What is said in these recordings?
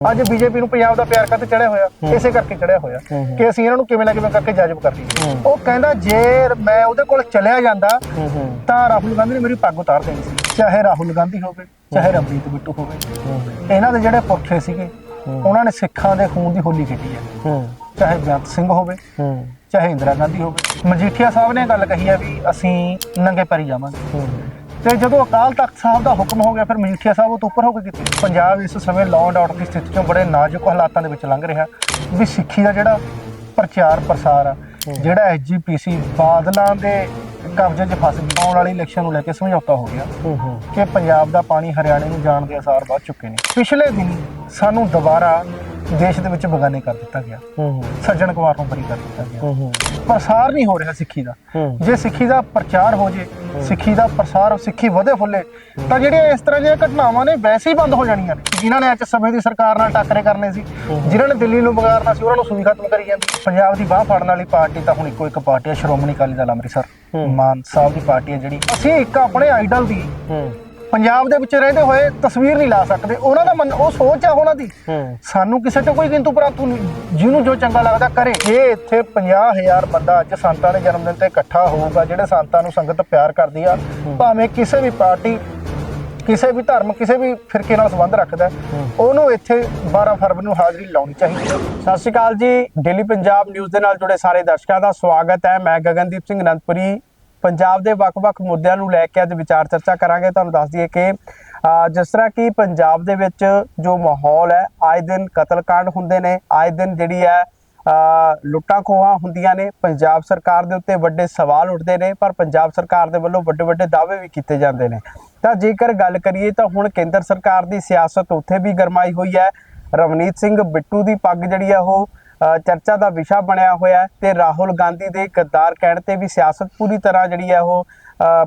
ਅੱਜ ਬੀਜੇਪੀ ਨੂੰ ਪੰਜਾਬ ਦਾ ਪਿਆਰ ਕਾਤੇ ਚੜਿਆ ਹੋਇਆ ਇਸੇ ਕਰਕੇ ਚੜਿਆ ਹੋਇਆ। ਕਿ ਅਸੀਂ ਇਹਨਾਂ ਨੂੰ ਕਿਵੇਂ ਨਾ ਕਿਵੇਂ ਕਰਕੇ ਜਾਜਬ ਕਰ ਲਈਏ। ਉਹ ਕਹਿੰਦਾ ਜੇ ਮੈਂ ਉਹਦੇ ਕੋਲ ਚਲਿਆ ਜਾਂਦਾ ਤਾਂ ਰਾਹੁਲ ਗਾਂਧੀ ਨੇ ਮੇਰੀ ਪੱਗ ਉਤਾਰ ਦੇਣੀ ਸੀ। ਚਾਹੇ ਰਾਹੁਲ ਗਾਂਧੀ ਹੋਵੇ ਚਾਹੇ ਰਵਨੀਤ ਬਿੱਟੂ ਹੋਵੇ। ਇਹਨਾਂ ਦੇ ਜਿਹੜੇ ਪੁਰਖੇ ਸੀਗੇ ਉਹਨਾਂ ਨੇ ਸਿੱਖਾਂ ਦੇ ਖੂਨ ਦੀ ਹੋਲੀ ਖੇਡੀ ਹੈ। ਚਾਹੇ ਬੇਅੰਤ ਸਿੰਘ ਹੋਵੇ ਚਾਹੇ ਇੰਦਰਾ ਗਾਂਧੀ ਹੋਵੇ। ਮਜੀਠੀਆ ਸਾਹਿਬ ਨੇ ਗੱਲ ਕਹੀ ਹੈ ਵੀ ਅਸੀਂ ਨੰਗੇ ਪੈਰੀ ਜਾਵਾਂਗੇ। ਤੇ ਜਦੋਂ ਅਕਾਲ ਤਖਤ ਸਾਹਿਬ ਦਾ ਹੁਕਮ ਹੋ ਗਿਆ ਫਿਰ ਮਜੀਠੀਆ ਸਾਹਿਬ ਉਹ ਤੋਂ ਉੱਪਰ ਹੋ ਕੇ ਕੀਤੀ। ਪੰਜਾਬ ਇਸ ਸਮੇਂ ਲਾਅ ਐਂਡ ਆਰਡਰ ਦੀ ਸਥਿਤੀ ਚੋਂ ਬੜੇ ਨਾਜ਼ੁਕ ਹਾਲਾਤਾਂ ਦੇ ਵਿੱਚ ਲੰਘ ਰਿਹਾ। ਵੀ ਸਿੱਖੀ ਦਾ ਜਿਹੜਾ ਪ੍ਰਚਾਰ ਪ੍ਰਸਾਰ ਆ ਜਿਹੜਾ ਐਸਜੀਪੀਸੀ ਬਾਦਲਾਂ ਦੇ ਕਬਜ਼ੇ 'ਚ ਫਸ ਗਈ ਆਉਣ ਵਾਲੀ ਇਲੈਕਸ਼ਨ ਨੂੰ ਲੈ ਕੇ ਸਮਝੌਤਾ ਹੋ ਗਿਆ ਕਿ ਪੰਜਾਬ ਦਾ ਪਾਣੀ ਹਰਿਆਣੇ ਨੂੰ ਜਾਣ ਦੇ ਅਸਾਰ ਵੱਧ ਚੁੱਕੇ ਨੇ। ਪਿਛਲੇ ਦਿਨੀ ਸਾਨੂੰ ਦੁਬਾਰਾ ਦੇਸ਼ ਦੇ ਵਿੱਚ ਬਗਾਨੇ ਕਰ ਦਿੱਤਾ ਗਿਆ। ਸੱਜਣ ਕੁਮਾਰ ਨੂੰ ਬਰੀ ਕਰ ਦਿੱਤਾ ਗਿਆ। ਪ੍ਰਸਾਰ ਨਹੀਂ ਹੋ ਰਿਹਾ ਸਿੱਖੀ ਦਾ। ਜੇ ਸਿੱਖੀ ਦਾ ਪ੍ਰਚਾਰ ਹੋ ਜੇ ਸਿੱਖੀ ਦਾ ਪ੍ਰਸਾਰ ਸਿੱਖੀ ਵਧੇ ਫੁੱਲੇ ਤਾਂ ਜਿਹੜੀਆਂ ਇਸ ਤਰ੍ਹਾਂ ਦੀਆਂ ਘਟਨਾਵਾਂ ਨੇ ਵੈਸੇ ਹੀ ਬੰਦ ਹੋ ਜਾਣੀਆਂ ਨੇ। ਜਿਨ੍ਹਾਂ ਨੇ ਅੱਜ ਸਮੇਂ ਦੀ ਸਰਕਾਰ ਨਾਲ ਟੱਕਰੇ ਕਰਨੇ ਸੀ ਜਿਨ੍ਹਾਂ ਨੇ ਦਿੱਲੀ ਨੂੰ ਵਿਗਾੜਨਾ ਸੀ ਉਹਨਾਂ ਨੂੰ ਸੂਈ ਖਤਮ ਕਰੀ ਜਾਂਦੀ। ਪੰਜਾਬ ਦੀ ਬਾਹ ਫੜਨ ਵਾਲੀ ਪਾਰਟੀ ਤਾਂ ਹੁਣ ਇੱਕੋ ਇੱਕ ਪਾਰਟੀ ਹੈ ਸ਼੍ਰੋਮਣੀ ਅਕਾਲੀ ਦਲ ਅੰਮ੍ਰਿਤਸਰ। ਮਾਨ ਸਾਹਿਬ ਦੀ ਪਾਰਟੀ ਹੈ ਜਿਹੜੀ। ਅਸੀਂ ਇੱਕ ਆਪਣੇ ਆਈਡਲ ਦੀ ਪੰਜਾਬ ਦੇ ਵਿੱਚ ਰਹਿੰਦੇ ਹੋਏ ਤਸਵੀਰ ਨਹੀਂ ਲਾ ਸਕਦੇ। ਉਹਨਾਂ ਦਾ ਮਨ ਉਹ ਸੋਚ ਆ ਉਹਨਾਂ ਦੀ। ਸਾਨੂੰ ਕਿਸੇ ਤੋਂ ਕੋਈ ਕਿੰਤੂ ਪਰੰਤੂ ਨਹੀਂ। ਜਿਹਨੂੰ ਜੋ ਚੰਗਾ ਲੱਗਦਾ ਕਰੇ। ਜੇ ਇੱਥੇ 50000 ਬੰਦਾ ਅੱਜ ਸੰਤਾਂ ਦੇ ਜਨਮ ਦਿਨ ਤੇ ਇਕੱਠਾ ਹੋਊਗਾ ਜਿਹੜੇ ਸੰਤਾਂ ਨੂੰ ਸੰਗਤ ਪਿਆਰ ਕਰਦੀ ਆ। ਭਾਵੇਂ ਕਿਸੇ ਵੀ ਪਾਰਟੀ ਕਿਸੇ ਵੀ ਧਰਮ ਕਿਸੇ ਵੀ ਫਿਰਕੇ ਨਾਲ ਸੰਬੰਧ ਰੱਖਦਾ ਉਹਨੂੰ ਇੱਥੇ 12 ਫਰਵਰੀ ਨੂੰ ਹਾਜ਼ਰੀ ਲਾਉਣੀ ਚਾਹੀਦੀ ਹੈ। ਸਤਿ ਸ਼੍ਰੀ ਅਕਾਲ ਜੀ। ਡੇਲੀ ਪੰਜਾਬ ਨਿਊਜ਼ ਦੇ ਨਾਲ ਜੁੜੇ ਸਾਰੇ ਦਰਸ਼ਕਾਂ ਦਾ ਸਵਾਗਤ ਹੈ। ਮੈਂ ਗਗਨਦੀਪ ਸਿੰਘ ਅਨੰਦਪੁਰੀ। ਪੰਜਾਬ ਦੇ ਵੱਖ-ਵੱਖ ਮੁੱਦਿਆਂ ਨੂੰ ਲੈ ਕੇ ਅੱਜ ਵਿਚਾਰ ਚਰਚਾ ਕਰਾਂਗੇ। ਤੁਹਾਨੂੰ ਦੱਸ ਦਈਏ ਕਿ ਜਿਸ ਤਰ੍ਹਾਂ ਕਿ ਪੰਜਾਬ ਦੇ ਵਿੱਚ ਜੋ ਮਾਹੌਲ ਹੈ ਆਏ ਦਿਨ ਕਤਲकांड ਹੁੰਦੇ ਨੇ ਆਏ ਦਿਨ ਜਿਹੜੀ ਹੈ ਅਹ, ਲੁੱਟਾਂ ਖੋਹਾਂ ਹੁੰਦੀਆਂ ਨੇ ਪੰਜਾਬ ਸਰਕਾਰ ਦੇ ਉੱਤੇ ਵੱਡੇ ਸਵਾਲ ਉੱਠਦੇ ਨੇ ਪਰ ਪੰਜਾਬ ਸਰਕਾਰ ਦੇ ਵੱਲੋਂ ਵੱਡੇ ਵੱਡੇ ਦਾਅਵੇ ਵੀ ਕੀਤੇ ਜਾਂਦੇ ਨੇ। ਤਾਂ ਜੇਕਰ ਗੱਲ ਕਰੀਏ ਤਾਂ ਹੁਣ ਕੇਂਦਰ ਸਰਕਾਰ ਦੀ ਸਿਆਸਤ ਉੱਥੇ ਵੀ ਗਰਮਾਈ ਹੋਈ ਹੈ। ਰਵਨੀਤ ਸਿੰਘ ਬਿੱਟੂ ਦੀ ਪੱਗ ਜਿਹੜੀ ਆ ਉਹ ਚਰਚਾ ਦਾ ਵਿਸ਼ਾ ਬਣਿਆ ਹੋਇਆ ਤੇ ਰਾਹੁਲ ਗਾਂਧੀ ਦੇ ਗੱਦਾਰ ਕਹਿਣ ਤੇ ਵੀ ਸਿਆਸਤ ਪੂਰੀ ਤਰ੍ਹਾਂ ਜਿਹੜੀ ਹੈ ਉਹ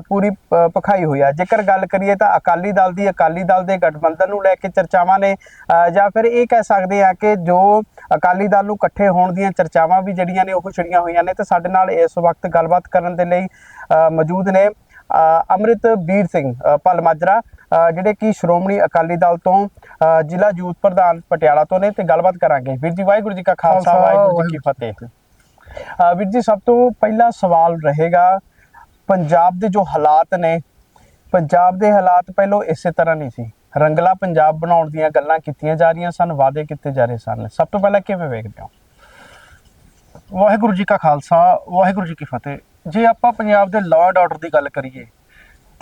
ਪੂਰੀ ਪ- ਹੋਈ ਹੈ। ਜੇਕਰ ਗੱਲ ਕਰੀਏ ਤਾਂ ਅਕਾਲੀ ਦਲ ਦੀ ਅਕਾਲੀ ਦਲ ਦੇ ਗਠਬੰਧਨ ਨੂੰ ਲੈ ਕੇ ਚਰਚਾਵਾਂ ਨੇ ਜਾਂ ਫਿਰ ਇਹ ਕਹਿ ਸਕਦੇ ਆ ਕਿ ਜੋ ਅਕਾਲੀ ਦਲ ਨੂੰ ਇਕੱਠੇ ਹੋਣ ਦੀਆਂ ਚਰਚਾਵਾਂ ਵੀ ਜਿਹੜੀਆਂ ਨੇ ਉਹ ਛਿੜੀਆਂ ਹੋਈਆਂ ਨੇ ਤੇ ਸਾਡੇ ਨਾਲ ਇਸ ਵਕਤ ਗੱਲਬਾਤ ਕਰਨ ਦੇ ਲਈ ਅ, ਮੌਜੂਦ ਨੇ ਅ, ਅੰਮ੍ਰਿਤਬੀਰ ਸਿੰਘ ਅ, ਮਾਜਰਾ ਜਿਹੜੇ ਕਿ ਸ਼੍ਰੋਮਣੀ ਅਕਾਲੀ ਦਲ ਤੋਂ ਜ਼ਿਲ੍ਹਾ ਯੂਥ ਪ੍ਰਧਾਨ ਪਟਿਆਲਾ ਤੋਂ ਨੇ ਤੇ ਗੱਲਬਾਤ ਕਰਾਂਗੇ। ਵੀਰ ਜੀ ਵਾਹਿਗੁਰੂ ਜੀ ਕਾ ਖਾਲਸਾ ਵਾਹਿਗੁਰੂ ਜੀ ਕੀ ਫਤਿਹ। ਵੀਰ ਜੀ ਸਭ ਤੋਂ ਪਹਿਲਾ ਸਵਾਲ ਰਹੇਗਾ ਪੰਜਾਬ ਦੇ ਜੋ ਹਾਲਾਤ ਨੇ ਪੰਜਾਬ ਦੇ ਹਾਲਾਤ ਪਹਿਲਾਂ ਇਸੇ ਤਰ੍ਹਾਂ ਨਹੀਂ ਸੀ। ਰੰਗਲਾ ਪੰਜਾਬ ਬਣਾਉਣ ਦੀਆਂ ਗੱਲਾਂ ਕੀਤੀਆਂ ਜਾ ਰਹੀਆਂ ਸਨ ਵਾਅਦੇ ਕੀਤੇ ਜਾ ਰਹੇ ਸਨ। ਸਭ ਤੋਂ ਪਹਿਲਾਂ ਕਿਵੇਂ ਵੇਖਦੇ ਹੋ? ਵਾਹਿਗੁਰੂ ਜੀ ਕਾ ਖਾਲਸਾ ਵਾਹਿਗੁਰੂ ਜੀ ਕੀ ਫਤਿਹ। ਜੇ ਆਪਾਂ ਪੰਜਾਬ ਦੇ ਲਾਅ ਐਂਡ ਆਰਡਰ ਦੀ ਗੱਲ ਕਰੀਏ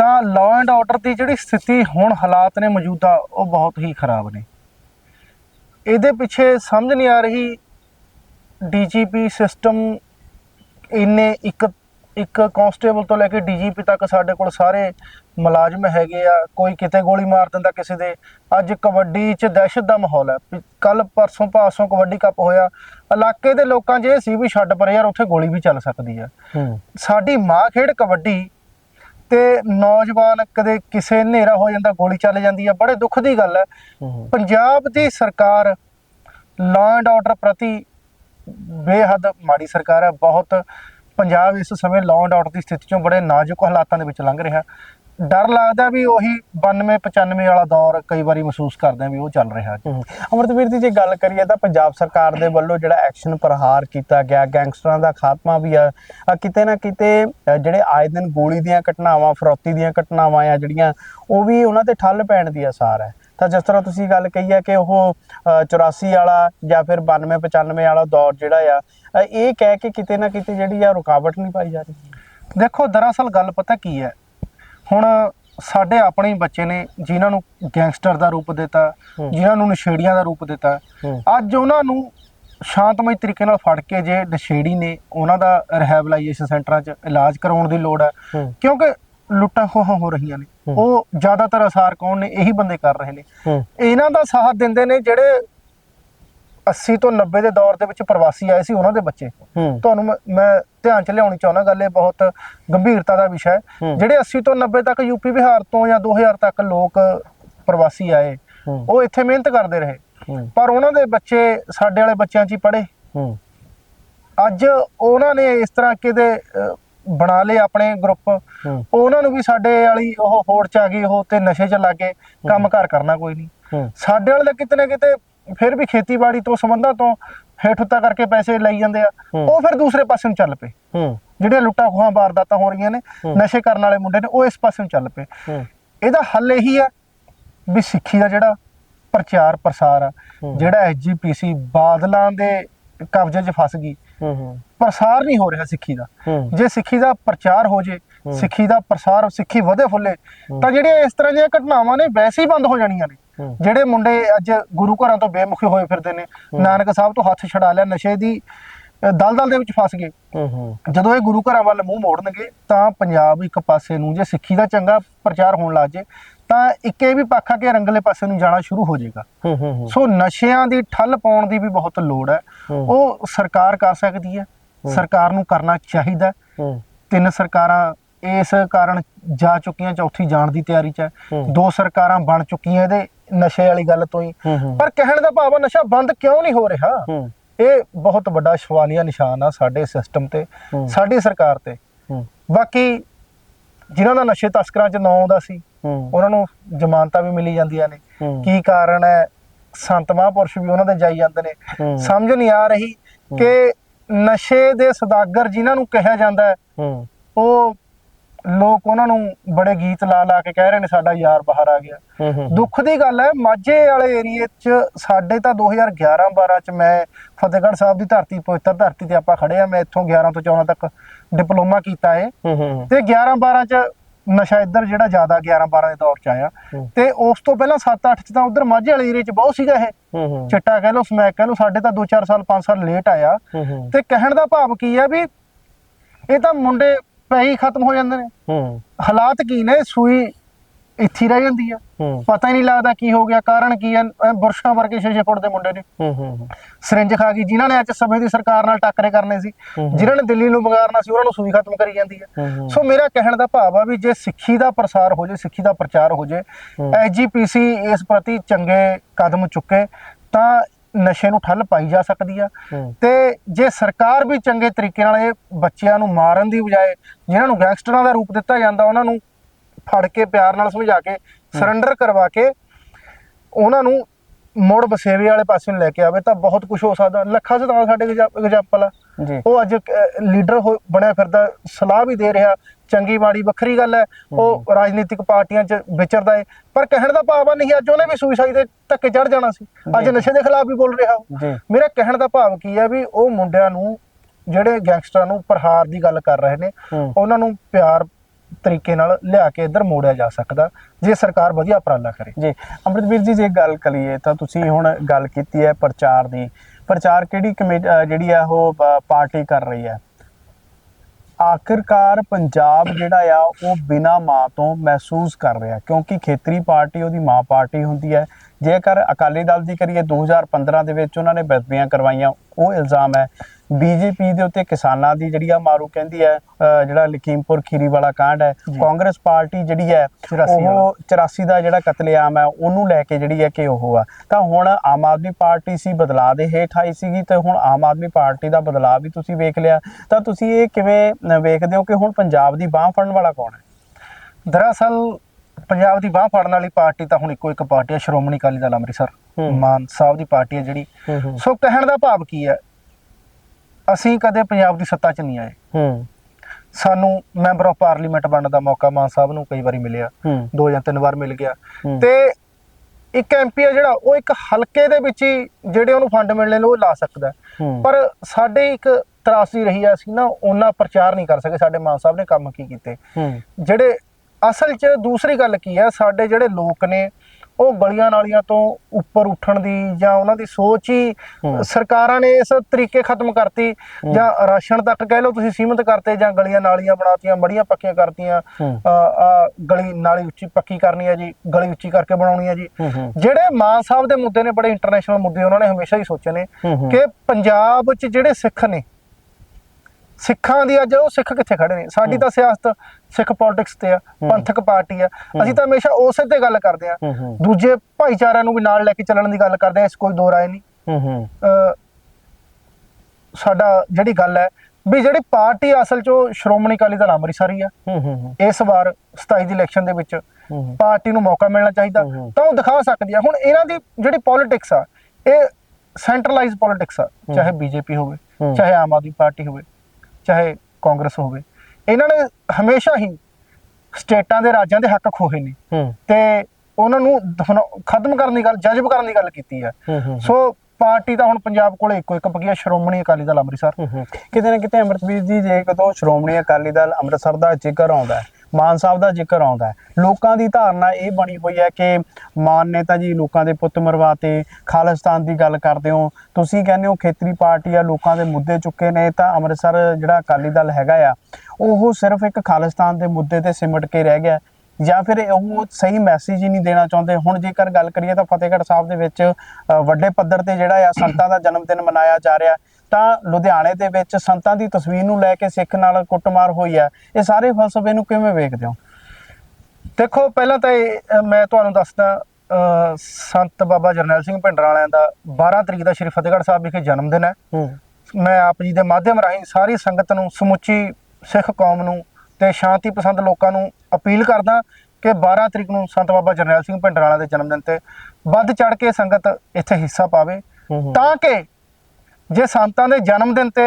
ਤਾਂ ਲਾਅ ਐਂਡ ਆਰਡਰ ਦੀ ਜਿਹੜੀ ਸਥਿਤੀ ਹੁਣ ਹਾਲਾਤ ਨੇ ਮੌਜੂਦਾ ਉਹ ਬਹੁਤ ਹੀ ਖਰਾਬ ਨੇ। ਇਹਦੇ ਪਿੱਛੇ ਸਮਝ ਨਹੀਂ ਆ ਰਹੀ ਡੀਜੀਪੀ ਸਿਸਟਮ ਇੰਨੇ ਇੱਕ ਇੱਕ ਕਾਂਸਟੇਬਲ ਤੋਂ ਲੈ ਕੇ ਡੀਜੀਪੀ ਤੱਕ ਸਾਡੇ ਕੋਲ ਸਾਰੇ ਮੁਲਾਜ਼ਮ ਹੈਗੇ ਆ ਕੋਈ ਕਿਤੇ ਗੋਲੀ ਮਾਰ ਦਿੰਦਾ ਕਿਸੇ ਦੇ। ਅੱਜ ਕਬੱਡੀ 'ਚ ਦਹਿਸ਼ਤ ਦਾ ਮਾਹੌਲ ਹੈ। ਕੱਲ ਪਰਸੋਂ ਪਾਸੋਂ ਕਬੱਡੀ ਕੱਪ ਹੋਇਆ। ਇਲਾਕੇ ਦੇ ਲੋਕਾਂ 'ਚ ਇਹ ਸੀ ਵੀ ਛੱਡ ਪਰ ਯਾਰ ਉੱਥੇ ਗੋਲੀ ਵੀ ਚੱਲ ਸਕਦੀ ਆ। ਸਾਡੀ ਮਾਂ ਖੇਡ ਕਬੱਡੀ ਤੇ ਨੌਜਵਾਨ ਕਦੇ ਕਿਸੇ ਹਨੇਰਾ ਹੋ ਜਾਂਦਾ ਗੋਲੀ ਚੱਲ ਜਾਂਦੀ ਆ ਬੜੇ ਦੁੱਖ ਦੀ ਗੱਲ ਹੈ ਪੰਜਾਬ ਦੀ ਸਰਕਾਰ ਲਾਅ ਐਂਡ ਆਰਡਰ ਪ੍ਰਤੀ ਬੇਹੱਦ ਮਾੜੀ ਸਰਕਾਰ ਹੈ ਬਹੁਤ ਪੰਜਾਬ ਇਸ ਸਮੇਂ ਲਾਅ ਐਂਡ ਆਰਡਰ ਦੀ ਸਥਿਤੀ ਚੋਂ ਬੜੇ ਨਾਜ਼ੁਕ ਹਾਲਾਤਾਂ ਦੇ ਵਿੱਚ ਲੰਘ ਰਿਹਾ। ਡਰ ਲੱਗਦਾ ਵੀ ਉਹੀ 92 95 ਵਾਲਾ ਦੌਰ ਕਈ ਵਾਰੀ ਮਹਿਸੂਸ ਕਰਦੇ ਆ ਵੀ ਉਹ ਚੱਲ ਰਿਹਾ ਅੱਜ ਅਮਰਤਵੀਰ ਦੀ ਜੇ ਗੱਲ ਕਰੀਏ ਤਾਂ ਪੰਜਾਬ ਸਰਕਾਰ ਦੇ ਵੱਲੋਂ ਜਿਹੜਾ ਐਕਸ਼ਨ ਪ੍ਰਹਾਰ ਕੀਤਾ ਗਿਆ ਗੈਂਗਸਟਰਾਂ ਦਾ ਖਾਤਮਾ ਵੀ ਆ ਕਿਤੇ ਨਾ ਕਿਤੇ ਜਿਹੜੇ ਆਏ ਦਿਨ ਗੋਲੀ ਦੀਆਂ ਘਟਨਾਵਾਂ ਫਰੌਤੀ ਦੀਆਂ ਘਟਨਾਵਾਂ ਆ ਜਿਹੜੀਆਂ ਉਹ ਵੀ ਉਹਨਾਂ ਤੇ ਠੱਲ ਪੈਣ ਦੀ ਆਸਾਰ ਹੈ। ਤਾਂ ਜਿਸ ਤਰ੍ਹਾਂ ਤੁਸੀਂ ਗੱਲ ਕਹੀ ਹੈ ਕਿ ਉਹ ਅ, 84 ਵਾਲਾ ਜਾਂ ਫਿਰ 92 95 ਵਾਲਾ ਦੌਰ ਜਿਹੜਾ ਆ ਇਹ ਕਹਿ ਕੇ ਕਿਤੇ ਨਾ ਕਿਤੇ ਜਿਹੜੀ ਆ ਰੁਕਾਵਟ ਨਹੀਂ ਪਾਈ ਜਾ ਰਹੀ। ਦੇਖੋ ਦਰਅਸਲ ਗੱਲ ਪਤਾ ਕੀ ਹੈ? ਹੁਣ ਸਾਡੇ ਆਪਣੇ ਹੀ ਬੱਚੇ ਨੇ ਜਿਨ੍ਹਾਂ ਨੂੰ ਗੈਂਗਸਟਰ ਦਾ ਰੂਪ ਦਿੱਤਾ ਹੂੰ। ਜਿਨ੍ਹਾਂ ਨੂੰ ਨਸ਼ੇੜੀਆਂ ਦਾ ਰੂਪ ਦਿੱਤਾ। ਹੂੰ। ਅੱਜ ਉਹਨਾਂ ਨੂੰ ਸ਼ਾਂਤਮਈ ਤਰੀਕੇ ਨਾਲ ਫੜ ਕੇ ਜੇ ਨਸ਼ੇੜੀ ਨੇ ਉਹਨਾਂ ਦਾ ਰਿਹੈਬਲਾਈਜੇਸ਼ਨ ਸੈਂਟਰਾਂ 'ਚ ਇਲਾਜ ਕਰਾਉਣ ਦੀ ਲੋੜ ਹੈ ਹੂੰ। ਕਿਉਂਕਿ ਲੁੱਟਾਂ ਖੋਹਾਂ ਹੋ ਰਹੀਆਂ ਨੇ। ਹੂੰ। ਉਹ ਜ਼ਿਆਦਾਤਰ ਅਸਾਰ ਕੌਣ ਨੇ? ਇਹੀ ਬੰਦੇ ਕਰ ਰਹੇ ਨੇ। ਹੂੰ। ਇਹਨਾਂ ਦਾ ਸਾਥ ਦਿੰਦੇ ਨੇ ਜਿਹੜੇ 80 ਤੋਂ 90 ਦੇ ਦੌਰ ਦੇ ਵਿੱਚ ਪ੍ਰਵਾਸੀ ਆਏ ਸੀ ਉਹਨਾਂ ਦੇ ਬੱਚੇ। ਤੁਹਾਨੂੰ ਮੈਂ- ਧਿਆਨ ਚ ਲਿਆਉਣੀ ਚਾਹੁੰਦਾ ਗੱਲ ਇਹ ਬਹੁਤ ਗੰਭੀਰਤਾ ਦਾ ਵਿਸ਼ਾ ਹੈ। ਜਿਹੜੇ 80 ਤੋਂ 90 ਤੱਕ ਯੂਪੀ ਬਿਹਾਰ ਤੋਂ ਜਾਂ 2000 ਤੱਕ ਲੋਕ ਪ੍ਰਵਾਸੀ ਆਏ ਉਹ ਇੱਥੇ ਮਿਹਨਤ ਕਰਦੇ ਰਹੇ। ਪਰ ਉਹਨਾਂ ਦੇ ਬੱਚੇ ਸਾਡੇ ਵਾਲੇ ਬੱਚਿਆਂ 'ਚ ਹੀ ਪੜ੍ਹੇ। ਹੂੰ। ਅੱਜ ਉਹਨਾਂ ਨੇ ਇਸ ਤਰ੍ਹਾਂ ਕਿਤੇ ਬਣਾ ਲਏ ਆਪਣੇ ਗਰੁੱਪ ਉਹਨਾਂ ਨੂੰ ਵੀ ਸਾਡੇ ਵਾਲੀ ਉਹ ਹੋੜ ਚ ਆ ਗਈ ਉਹ ਤੇ ਨਸ਼ੇ 'ਚ ਲੱਗ ਗਏ। ਕੰਮ ਕਾਰ ਕਰਨਾ ਕੋਈ ਨਹੀਂ। ਸਾਡੇ ਵਾਲੇ ਤਾਂ ਕਿਤੇ ਨਾ ਕਿਤੇ ਫਿਰ ਵੀ ਖੇਤੀਬਾੜੀ ਤੋਂ ਸੰਬੰਧਾਂ ਤੋਂ ਹੇਠ ਉੱਤਾ ਕਰਕੇ ਪੈਸੇ ਲਈ ਜਾਂਦੇ ਆ। ਉਹ ਫਿਰ ਦੂਸਰੇ ਪਾਸੇ ਨੂੰ ਚੱਲ ਪਏ ਹੂੰ ਜਿਹੜੀਆਂ ਲੁੱਟਾਂ ਖੋਹਾਂ ਵਾਰਦਾਤਾਂ ਹੋ ਰਹੀਆਂ ਨੇ। ਨਸ਼ੇ ਕਰਨ ਵਾਲੇ ਮੁੰਡੇ ਨੇ ਉਹ ਇਸ ਪਾਸੇ ਨੂੰ ਚੱਲ ਪਏ ਇਹਦਾ ਹੱਲ ਇਹੀ ਆ ਵੀ ਸਿੱਖੀ ਦਾ ਜਿਹੜਾ ਪ੍ਰਚਾਰ ਪ੍ਰਸਾਰ ਆ। ਜਿਹੜਾ ਐਸਜੀਪੀਸੀ ਬਾਦਲਾਂ ਦੇ ਕਬਜ਼ੇ 'ਚ ਫਸ ਗਈ ਹੂੰ ਹੂੰ। ਪ੍ਰਸਾਰ ਨਹੀਂ ਹੋ ਰਿਹਾ ਸਿੱਖੀ ਦਾ। ਹੂੰ। ਜੇ ਸਿੱਖੀ ਦਾ ਪ੍ਰਚਾਰ ਹੋ ਜੇ। ਸਿੱਖੀ ਦਾ ਪ੍ਰਸਾਰ ਸਿੱਖੀ ਵਧੇ ਫੁੱਲੇ ਤਾਂ ਜਿਹੜੀਆਂ ਇਸ ਤਰ੍ਹਾਂ ਦੀਆਂ ਘਟਨਾਵਾਂ ਨੇ ਵੈਸੇ ਹੀ ਬੰਦ ਹੋ ਜਾਣੀਆਂ ਨੇ। ਹੂੰ। ਜਿਹੜੇ ਮੁੰਡੇ ਅੱਜ ਗੁਰੂ ਘਰਾਂ ਤੋਂ ਬੇਮੁਖੀ ਹੋਏ ਫਿਰਦੇ ਨੇ ਨਾਨਕ ਸਾਹਿਬ ਤੋਂ ਹੱਥ ਛਡਾ ਲਿਆ ਨਸ਼ੇ ਦੀ ਅ, ਦਲਦਲ ਦੇ ਵਿੱਚ ਫਸ ਗਏ। ਹੂੰ ਹੂੰ। ਜਦੋਂ ਇਹ ਗੁਰੂ ਘਰਾਂ ਵੱਲ ਮੂੰਹ ਮੋੜਨਗੇ ਤਾਂ ਪੰਜਾਬ ਇੱਕ ਪਾਸੇ ਨੂੰ ਜੇ ਸਿੱਖੀ ਦਾ ਚੰਗਾ ਪ੍ਰਚਾਰ ਹੋਣ ਲੱਗ ਜੇ ਤਾਂ ਇੱਕ ਇਹ ਵੀ ਪੱਖ ਆ ਕਿ ਰੰਗਲੇ ਪਾਸੇ ਨੂੰ ਜਾਣਾ ਸ਼ੁਰੂ ਹੋ ਜਾਏਗਾ। ਹੂੰ ਹੂੰ ਸੋ ਨਸ਼ਿਆਂ ਦੀ ਠੱਲ ਪਾਉਣ ਦੀ ਵੀ ਬਹੁਤ ਲੋੜ ਹੈ। ਉਹ ਸਰਕਾਰ ਕਰ ਸਕਦੀ ਹੈ। ਸਰਕਾਰ ਨੂੰ ਕਰਨਾ ਚਾਹੀਦਾ ਤਿੰਨ ਸਰਕਾਰਾਂ ਇਸ ਕਾਰਨ ਜਾ ਚੁੱਕੀਆਂ ਚੌਥੀ ਜਾਣ ਦੀ ਤਿਆਰੀ 'ਚ ਹੈ। ਦੋ ਸਰਕਾਰਾਂ ਬਣ ਚੁੱਕੀਆਂ ਇਹਦੇ ਨਸ਼ੇ ਵਾਲੀ ਗੱਲ ਤੋਂ ਹੀ। ਪਰ ਕਹਿਣ ਦਾ ਭਾਵ ਆ ਨਸ਼ਾ ਬੰਦ ਕਿਉਂ ਨਹੀਂ ਹੋ ਰਿਹਾ? ਇਹ ਬਹੁਤ ਵੱਡਾ ਸਵਾਲੀਆ ਨਿਸ਼ਾਨ ਆ ਸਾਡੇ ਸਿਸਟਮ ਤੇ। ਸਾਡੀ ਸਰਕਾਰ ਤੇ। ਬਾਕੀ ਜਿਨ੍ਹਾਂ ਦਾ ਨਸ਼ੇ ਤਸਕਰਾਂ 'ਚ ਨਾਂ ਆਉਂਦਾ ਸੀ ਹੂੰ। ਉਹਨਾਂ ਨੂੰ ਜ਼ਮਾਨਤਾਂ ਵੀ ਮਿਲੀ ਜਾਂਦੀਆਂ ਨੇ। ਹੂੰ। ਕੀ ਕਾਰਨ ਹੈ? ਸੰਤ ਮਹਾਂਪੁਰਸ਼ ਵੀ ਉਹਨਾਂ ਦੇ ਜਾਈ ਜਾਂਦੇ ਨੇ। ਹੂੰ। ਸਮਝ ਨਹੀਂ ਆ ਰਹੀ ਕਿ ਨਸ਼ੇ ਦੇ ਸਦਾਗਰ ਜਿਨ੍ਹਾਂ ਨੂੰ ਕਿਹਾ ਜਾਂਦਾ ਹੈ ਹੂੰ। ਉਹ ਲੋਕ ਉਹਨਾਂ ਨੂੰ ਬੜੇ ਗੀਤ ਲਾ ਲਾ ਕੇ ਕਹਿ ਰਹੇ ਨੇ ਸਾਡਾ ਯਾਰ ਬਾਹਰ ਆ ਗਿਆ। ਹੂੰ ਹੂੰ ਦੁੱਖ ਦੀ ਗੱਲ ਹੈ ਮਾਝੇ ਵਾਲੇ ਏਰੀਏ 'ਚ ਸਾਡੇ ਤਾਂ 2011 12 'ਚ ਮੈਂ ਫਤਿਹਗੜ੍ਹ ਸਾਹਿਬ ਦੀ ਧਰਤੀ ਪਵਿੱਤਰ ਧਰਤੀ ਤੇ ਆਪਾਂ ਖੜੇ ਆ ਮੈਂ ਇੱਥੋਂ 11 ਤੋਂ 14 ਤੱਕ ਡਿਪਲੋਮਾ ਕੀਤਾ ਹੂੰ ਤੇ 11 12 'ਚ ਨਸ਼ਾ ਇੱਧਰ ਜਿਹੜਾ ਜ਼ਿਆਦਾ 11 12 ਦੇ ਦੌਰ 'ਚ ਆਇਆ। ਤੇ ਉਸ ਤੋਂ ਪਹਿਲਾਂ 7 8 'ਚ ਤਾਂ ਉਧਰ ਮਾਝੇ ਵਾਲੇ ਏਰੀਏ 'ਚ ਬਹੁਤ ਸੀਗਾ ਇਹ। ਚਿੱਟਾ ਕਹਿ ਲਓ ਸਮੈਕ ਕਹਿ ਲਓ ਸਾਡੇ ਤਾਂ 2-4 ਸਾਲ 5 ਸਾਲ ਲੇਟ ਆਇਆ। ਤੇ ਕਹਿਣ ਦਾ ਭਾਵ ਕੀ ਹੈ ਵੀ ਇਹ ਤਾਂ ਮੁੰਡੇ ਪੈ ਹੀ ਖਤਮ ਹੋ ਜਾਂਦੇ ਨੇ। ਹਾਲਾਤ ਕੀ ਨੇ? ਸੂਈ ਇੱਥੇ ਰਹਿ ਜਾਂਦੀ ਆ। ਹੂੰ। ਪਤਾ ਹੀ ਨਹੀਂ ਲੱਗਦਾ ਕੀ ਹੋ ਗਿਆ ਕਾਰਨ ਕੀ ਐਂ ਬੁਰਸ਼ਾਂ ਵਰਗੇ 6-6 ਫੁੱਟ ਦੇ ਮੁੰਡੇ ਨੇ। ਹੂੰ ਹੂੰ ਸਿਰਿੰਜ ਖਾ ਗਈ ਜਿਨ੍ਹਾਂ ਨੇ ਅੱਜ ਸਮੇਂ ਦੀ ਸਰਕਾਰ ਨਾਲ ਟੱਕਰੇ ਕਰਨੇ ਸੀ ਹੂੰ। ਜਿਨ੍ਹਾਂ ਨੇ ਦਿੱਲੀ ਨੂੰ ਵਿਗਾੜਨਾ ਸੀ ਉਹਨਾਂ ਨੂੰ ਸੂਈ ਖਤਮ ਕਰੀ ਜਾਂਦੀ ਹੂੰ ਹੂੰ। ਸੋ ਮੇਰਾ ਕਹਿਣ ਦਾ ਭਾਵ ਆ ਵੀ ਜੇ ਸਿੱਖੀ ਦਾ ਪ੍ਰਸਾਰ ਹੋ ਜੇ ਸਿੱਖੀ ਦਾ ਪ੍ਰਚਾਰ ਹੋ ਜੇ ਹੂੰ। ਐਸਜੀਪੀਸੀ ਇਸ ਪ੍ਰਤੀ ਚੰਗੇ ਕਦਮ ਚੁੱਕੇ ਤਾਂ ਨਸ਼ੇ ਨੂੰ ਠੱਲ ਪਾਈ ਜਾ ਸਕਦੀ ਆ। ਹੂੰ। ਤੇ ਜੇ ਸਰਕਾਰ ਵੀ ਚੰਗੇ ਤਰੀਕੇ ਨਾਲ ਇਹ ਬੱਚਿਆਂ ਨੂੰ ਮਾਰਨ ਦੀ ਬਜਾਏ ਜਿਨ੍ਹਾਂ ਨੂੰ ਗੈਂਗਸਟਰਾਂ ਦਾ ਰੂਪ ਦਿੱਤਾ ਜਾਂਦਾ ਉਹਨਾਂ ਨੂੰ ਫੜ ਕੇ ਪਿਆਰ ਨਾਲ ਸਮਝਾ ਕੇ ਸਰੈਂਡਰ ਕਰਵਾ ਕੇ ਉਹਨਾਂ ਨੂੰ ਮੁੜ ਬਸੇਵੇ ਵਾਲੇ ਪਾਸੇ ਨੂੰ ਲੈ ਕੇ ਆਵੇ ਤਾਂ ਬਹੁਤ ਕੁਝ ਹੋ ਸਕਦਾ। ਲੱਖਾਂ ਸਤਾਂ ਸਾਡੇ ਐਗਜ਼ਾਮਪਲ ਆ। ਉਹ ਅੱਜ ਲੀਡਰ ਬਣਿਆ ਫਿਰਦਾ ਸਲਾਹ ਵੀ ਦੇ ਰਿਹਾ ਚੰਗੀ ਮਾੜੀ ਵੱਖਰੀ ਗੱਲ ਹੈ। ਉਹ ਰਾਜਨੀਤਿਕ ਪਾਰਟੀਆਂ 'ਚ ਵਿਚਰਦਾ ਹੈ ਪਰ ਕਹਿਣ ਦਾ ਭਾਵ ਆ ਨਹੀਂ ਅੱਜ ਉਹਨੇ ਵੀ ਸੁਸਾਈਡ ਦੇ ਧੱਕੇ ਚੜ ਜਾਣਾ ਸੀ। ਅੱਜ। ਨਸ਼ੇ ਦੇ ਖਿਲਾਫ ਵੀ ਬੋਲ ਰਿਹਾ ਉਹ। ਮੇਰਾ ਕਹਿਣ ਦਾ ਭਾਵ ਕੀ ਹੈ ਵੀ ਉਹ ਮੁੰਡਿਆਂ ਨੂੰ ਜਿਹੜੇ ਗੈਂਗਸਟਰਾਂ ਨੂੰ ਪ੍ਰਹਾਰ ਦੀ ਗੱਲ ਕਰ ਰਹੇ ਨੇ ਉਹਨਾਂ ਨੂੰ ਪਿਆਰ ਤਰੀਕੇ ਨਾਲ ਲਿਆ ਕੇ ਇੱਧਰ ਮੋੜਿਆ ਜਾ ਸਕਦਾ ਜੇ ਸਰਕਾਰ ਵਧੀਆ ਉਪਰਾਲਾ ਕਰੇ। ਜੀ। ਅੰਮ੍ਰਿਤਵੀਰ ਜੀ ਜੇ ਗੱਲ ਕਰੀਏ ਤਾਂ ਤੁਸੀਂ ਹੁਣ ਗੱਲ ਕੀਤੀ ਹੈ ਪ੍ਰਚਾਰ ਦੀ। ਪ੍ਰਚਾਰ ਕਿਹੜੀ ਕਮੇਟੀ ਜਿਹੜੀ ਆ ਉਹ ਪਾਰਟੀ ਕਰ ਰਹੀ ਹੈ? ਆਖਿਰਕਾਰ ਪੰਜਾਬ ਜਿਹੜਾ ਆ ਉਹ ਬਿਨਾ ਮਾਂ ਤੋਂ ਮਹਿਸੂਸ ਕਰ ਰਿਹਾ ਕਿਉਂਕਿ ਖੇਤਰੀ ਪਾਰਟੀ ਉਹਦੀ ਮਾਂ ਪਾਰਟੀ ਹੁੰਦੀ ਹੈ। ਜੇਕਰ ਅਕਾਲੀ ਦਲ ਦੀ ਕਰੀਏ 2015 ਦੇ ਵਿੱਚ ਉਹਨਾਂ ਨੇ ਬਦਲੀਆਂ ਕਰਵਾਈਆਂ ਉਹ ਇਲਜ਼ਾਮ ਹੈ ਬੀਜੇਪੀ ਦੇ ਉੱਤੇ ਕਿਸਾਨਾਂ ਦੀ ਜਿਹੜੀ ਆ ਮਾਰੂ ਕਹਿੰਦੀ ਹੈ ਜਿਹੜਾ ਲਖੀਮਪੁਰ ਖੀਰੀ ਵਾਲਾ ਕਾਂਡ ਹੈ। ਕਾਂਗਰਸ ਪਾਰਟੀ ਜਿਹੜੀ ਹੈ 84 ਉਹ 84 ਦਾ ਜਿਹੜਾ ਕਤਲੇਆਮ ਹੈ ਉਹਨੂੰ ਲੈ ਕੇ ਜਿਹੜੀ ਹੈ ਕਿ ਉਹ ਆ। ਤਾਂ ਹੁਣ ਆਮ ਆਦਮੀ ਪਾਰਟੀ ਸੀ ਬਦਲਾਅ ਦੇ ਹੇਠ ਆਈ ਸੀਗੀ ਤੇ ਹੁਣ ਆਮ ਆਦਮੀ ਪਾਰਟੀ ਦਾ ਬਦਲਾਅ ਵੀ ਤੁਸੀਂ ਵੇਖ ਲਿਆ। ਤਾਂ ਤੁਸੀਂ ਇਹ ਕਿਵੇਂ ਵੇਖਦੇ ਹੋ ਕਿ ਹੁਣ ਪੰਜਾਬ ਦੀ ਬਾਹ ਫੜਨ ਵਾਲਾ ਕੌਣ ਹੈ? ਦਰਅਸਲ ਪੰਜਾਬ ਦੀ ਬਾਹ ਫੜਨ ਵਾਲੀ ਪਾਰਟੀ ਤਾਂ ਹੁਣ ਇੱਕੋ ਇੱਕ ਪਾਰਟੀ ਹੈ ਸ਼੍ਰੋਮਣੀ ਅਕਾਲੀ ਦਲ ਅੰਮ੍ਰਿਤਸਰ। ਮਾਨ ਸਾਹਿਬ ਦੀ ਪਾਰਟੀ ਹੈ ਜਿਹੜੀ। ਸੋ ਕਹਿਣ ਦਾ ਭਾਵ ਕੀ ਹੈ? ਅਸੀਂ ਕਦੇ ਪੰਜਾਬ ਦੀ ਸੱਤਾ 'ਚ ਨਹੀਂ ਆਏ। ਹੂੰ। ਸਾਨੂੰ ਮੈਂਬਰ ਆਫ ਪਾਰਲੀਮੈਂਟ ਬਣਨ ਦਾ ਮੌਕਾ ਮਾਨ ਸਾਹਿਬ ਨੂੰ ਕਈ ਵਾਰੀ ਮਿਲਿਆ। ਹੂੰ। ਦੋ ਜਾਂ ਤਿੰਨ ਵਾਰ ਮਿਲ ਗਿਆ। ਹੂੰ। ਤੇ ਇੱਕ ਐਮਪੀ ਆ ਜਿਹੜਾ ਉਹ ਇੱਕ ਹਲਕੇ ਦੇ ਵਿੱਚ ਹੀ ਜਿਹੜੇ ਉਹਨੂੰ ਫੰਡ ਮਿਲਣੇ ਨੇ ਉਹ ਲਾ ਸਕਦਾ ਹੈ। ਹੂੰ। ਪਰ ਸਾਡੇ ਇੱਕ ਤਰਾਸਦੀ ਰਹੀ ਆ ਅਸੀਂ ਨਾ ਉਹਨਾਂ ਪ੍ਰਚਾਰ ਨਹੀਂ ਕਰ ਸਕੇ ਸਾਡੇ ਮਾਨ ਸਾਹਿਬ ਨੇ ਕੰਮ ਕੀ ਕੀਤੇ। ਹੂੰ। ਜਿਹੜੇ ਅਸਲ 'ਚ ਦੂਸਰੀ ਗੱਲ ਕੀ ਹੈ ਸਾਡੇ ਜਿਹੜੇ ਲੋਕ ਨੇ ਉਹ ਗਲੀਆਂ ਨਾਲੀਆਂ ਤੋਂ ਉੱਪਰ ਉੱਠਣ ਦੀ ਜਾਂ ਉਹਨਾਂ ਦੀ ਸੋਚ ਹੀ। ਸਰਕਾਰਾਂ ਨੇ ਇਸ ਤਰੀਕੇ ਖਤਮ ਕਰਤੀ ਜਾਂ ਰਾਸ਼ਨ ਤੱਕ ਕਹਿ ਲਓ ਤੁਸੀਂ ਸੀਮਤ ਕਰਤੇ ਜਾਂ ਗਲੀਆਂ ਨਾਲੀਆਂ ਬਣਾਤੀਆਂ ਮੜੀਆਂ ਪੱਕੀਆਂ ਕਰਤੀਆਂ ਅ, ਗਲੀ ਨਾਲੀ ਉੱਚੀ ਪੱਕੀ ਕਰਨੀ ਹੈ ਜੀ ਗਲੀ ਉੱਚੀ ਕਰਕੇ ਬਣਾਉਣੀ ਹੈ ਜੀ ਜਿਹੜੇ ਮਾਨ ਸਾਹਿਬ ਦੇ ਮੁੱਦੇ ਨੇ ਬੜੇ ਇੰਟਰਨੈਸ਼ਨਲ ਮੁੱਦੇ ਉਹਨਾਂ ਨੇ ਹਮੇਸ਼ਾ ਹੀ ਸੋਚੇ ਨੇ। ਕਿ ਪੰਜਾਬ 'ਚ ਜਿਹੜੇ ਸਿੱਖ ਨੇ ਸਿੱਖਾਂ ਦੀ ਅੱਜ ਉਹ ਸਿੱਖ ਕਿੱਥੇ ਖੜੇ ਨੇ? ਸਾਡੀ ਤਾਂ ਸਿਆਸਤ ਸਿੱਖ ਪੋਲਿਟਿਕਸ ਤੇ ਆ ਪੰਥਕ ਪਾਰਟੀ ਆ। ਅਸੀਂ ਤਾਂ ਹਮੇਸ਼ਾ ਉਸੇ ਤੇ ਗੱਲ ਕਰਦੇ ਆ। ਦੂਜੇ ਭਾਈਚਾਰਿਆਂ ਨੂੰ ਵੀ ਨਾਲ ਲੈ ਕੇ ਚੱਲਣ ਦੀ ਗੱਲ ਕਰਦੇ ਆ ਇਸ ਕੋਈ ਦੋ ਰਾਏ ਨਹੀਂ। ਸਾਡਾ ਜਿਹੜੀ ਗੱਲ ਹੈ ਵੀ ਜਿਹੜੀ ਪਾਰਟੀ ਅਸਲ 'ਚ ਉਹ ਸ਼੍ਰੋਮਣੀ ਅਕਾਲੀ ਦਲ ਅੰਮ੍ਰਿਤਸਰੀ ਆ। ਹੂੰ ਇਸ ਵਾਰ 27 ਦੀ ਇਲੈਕਸ਼ਨ ਦੇ ਵਿੱਚ ਪਾਰਟੀ ਨੂੰ ਮੌਕਾ ਮਿਲਣਾ ਚਾਹੀਦਾ। ਤਾਂ ਉਹ ਦਿਖਾ ਸਕਦੀ ਆ। ਹੁਣ ਇਹਨਾਂ ਦੀ ਜਿਹੜੀ ਪੋਲਿਟਿਕਸ ਆ ਇਹ ਸੈਂਟਰਲਾਈਜ਼ ਪੋਲਿਟਿਕਸ ਆ ਚਾਹੇ ਬੀਜੇਪੀ ਹੋਵੇ। ਚਾਹੇ ਆਮ ਆਦਮੀ ਪਾਰਟੀ ਹੋਵੇ। ਚਾਹੇ ਕਾਂਗਰਸ ਹੋਵੇ ਇਹਨਾਂ ਨੇ ਹਮੇਸ਼ਾ ਹੀ ਸਟੇਟਾਂ ਦੇ ਰਾਜਾਂ ਦੇ ਹੱਕ ਖੋਹੇ ਨੇ। ਹੂੰ। ਤੇ ਉਹਨਾਂ ਨੂੰ ਦਫਨਾ- ਖਤਮ ਕਰਨ ਦੀ ਗੱਲ ਜਜ਼ਬ ਕਰਨ ਦੀ ਗੱਲ ਕੀਤੀ ਹੂੰ ਹੂੰ ਸੋ ਪਾਰਟੀ ਤਾਂ ਹੁਣ ਪੰਜਾਬ ਕੋਲੇ ਇੱਕੋ ਇੱਕ ਪਕੀ ਹੈ ਸ਼੍ਰੋਮਣੀ ਅਕਾਲੀ ਦਲ ਅੰਮ੍ਰਿਤਸਰ। ਕਿਤੇ ਨਾ ਕਿਤੇ ਅੰਮ੍ਰਿਤਵੀਰ ਜੀ ਜੇ ਕਦੋਂ ਸ਼੍ਰੋਮਣੀ ਅਕਾਲੀ ਦਲ ਅੰਮ੍ਰਿਤਸਰ ਦਾ ਜ਼ਿਕਰ ਆਉਂਦਾ ਹੈ ਮਾਨ ਸਾਹਿਬ ਦਾ ਜ਼ਿਕਰ ਆਉਂਦਾ ਹੈ। ਲੋਕਾਂ ਦੀ ਧਾਰਨਾ ਇਹ ਬਣੀ ਹੋਈ ਹੈ ਕਿ ਮਾਨ ਨੇ ਤਾਂ ਜੀ ਲੋਕਾਂ ਦੇ ਪੁੱਤ ਮਰਵਾਤੇ, ਖਾਲਿਸਤਾਨ ਦੀ ਗੱਲ ਕਰਦੇ ਹੋ। ਤੁਸੀਂ ਕਹਿੰਦੇ ਹੋ ਖੇਤਰੀ ਪਾਰਟੀ ਆ, ਲੋਕਾਂ ਦੇ ਮੁੱਦੇ ਚੁੱਕੇ ਨੇ, ਤਾਂ ਅੰਮ੍ਰਿਤਸਰ ਜਿਹੜਾ ਅਕਾਲੀ ਦਲ ਹੈਗਾ ਆ, ਉਹ ਸਿਰਫ ਇੱਕ ਖਾਲਿਸਤਾਨ ਦੇ ਮੁੱਦੇ ਤੇ ਸਿਮਟ ਕੇ ਰਹਿ ਗਿਆ। ਜਾਂ ਫਿਰ ਉਹ ਸਹੀ ਮੈਸੇਜ ਹੀ ਨਹੀਂ ਦੇਣਾ ਚਾਹੁੰਦੇ। ਹੁਣ ਜੇਕਰ ਗੱਲ ਕਰੀਏ ਤਾਂ ਫਤਿਹਗੜ੍ਹ ਸਾਹਿਬ ਦੇ ਵਿੱਚ ਵੱਡੇ ਪੱਧਰ ਤੇ ਜਿਹੜਾ ਆ ਸੰਤਾਂ ਦਾ ਜਨਮ ਦਿਨ ਮਨਾਇਆ ਜਾ ਰਿਹਾ। ਤਾਂ ਲੁਧਿਆਣੇ ਦੇ ਵਿੱਚ ਸੰਤਾਂ ਦੀ ਤਸਵੀਰ ਨੂੰ ਲੈ ਕੇ ਸਿੱਖ ਨਾਲ ਕੁੱਟਮਾਰ ਹੋਈ ਹੈ। ਇਹ ਸਾਰੇ ਫਲਸਫੇ ਨੂੰ ਕਿਵੇਂ ਵੇਖਦੇ ਹੋ? ਦੇਖੋ ਪਹਿਲਾਂ ਤਾਂ ਇਹ, ਮੈਂ ਤੁਹਾਨੂੰ ਦੱਸਦਾ ਸੰਤ ਬਾਬਾ ਜਰਨੈਲ ਸਿੰਘ ਭਿੰਡਰਾਂ ਵਾਲਿਆਂ ਦਾ 12 ਤਰੀਕ ਦਾ ਸ਼੍ਰੀ ਫਤਿਹਗੜ੍ਹ ਸਾਹਿਬ ਵਿਖੇ ਜਨਮ ਦਿਨ ਹੈ। ਮੈਂ ਆਪ ਜੀ ਦੇ ਮਾਧਿਅਮ ਰਾਹੀਂ ਸਾਰੀ ਸੰਗਤ ਨੂੰ ਸਮੁੱਚੀ ਸਿੱਖ ਕੌਮ ਨੂੰ ਤੇ ਸ਼ਾਂਤੀ ਪਸੰਦ ਲੋਕਾਂ ਨੂੰ ਅਪੀਲ ਕਰਦਾ ਕਿ 12 ਤਰੀਕ ਨੂੰ ਸੰਤ ਬਾਬਾ ਜਰਨੈਲ ਸਿੰਘ ਭਿੰਡਰਾਂ ਵਾਲਿਆਂ ਦੇ ਜਨਮ ਦਿਨ ਤੇ ਵੱਧ ਚੜ ਕੇ ਸੰਗਤ ਇੱਥੇ ਹਿੱਸਾ ਪਾਵੇ। ਤਾਂ ਕਿ ਜੇ ਸੰਤਾਂ ਦੇ ਜਨਮ ਦਿਨ ਤੇ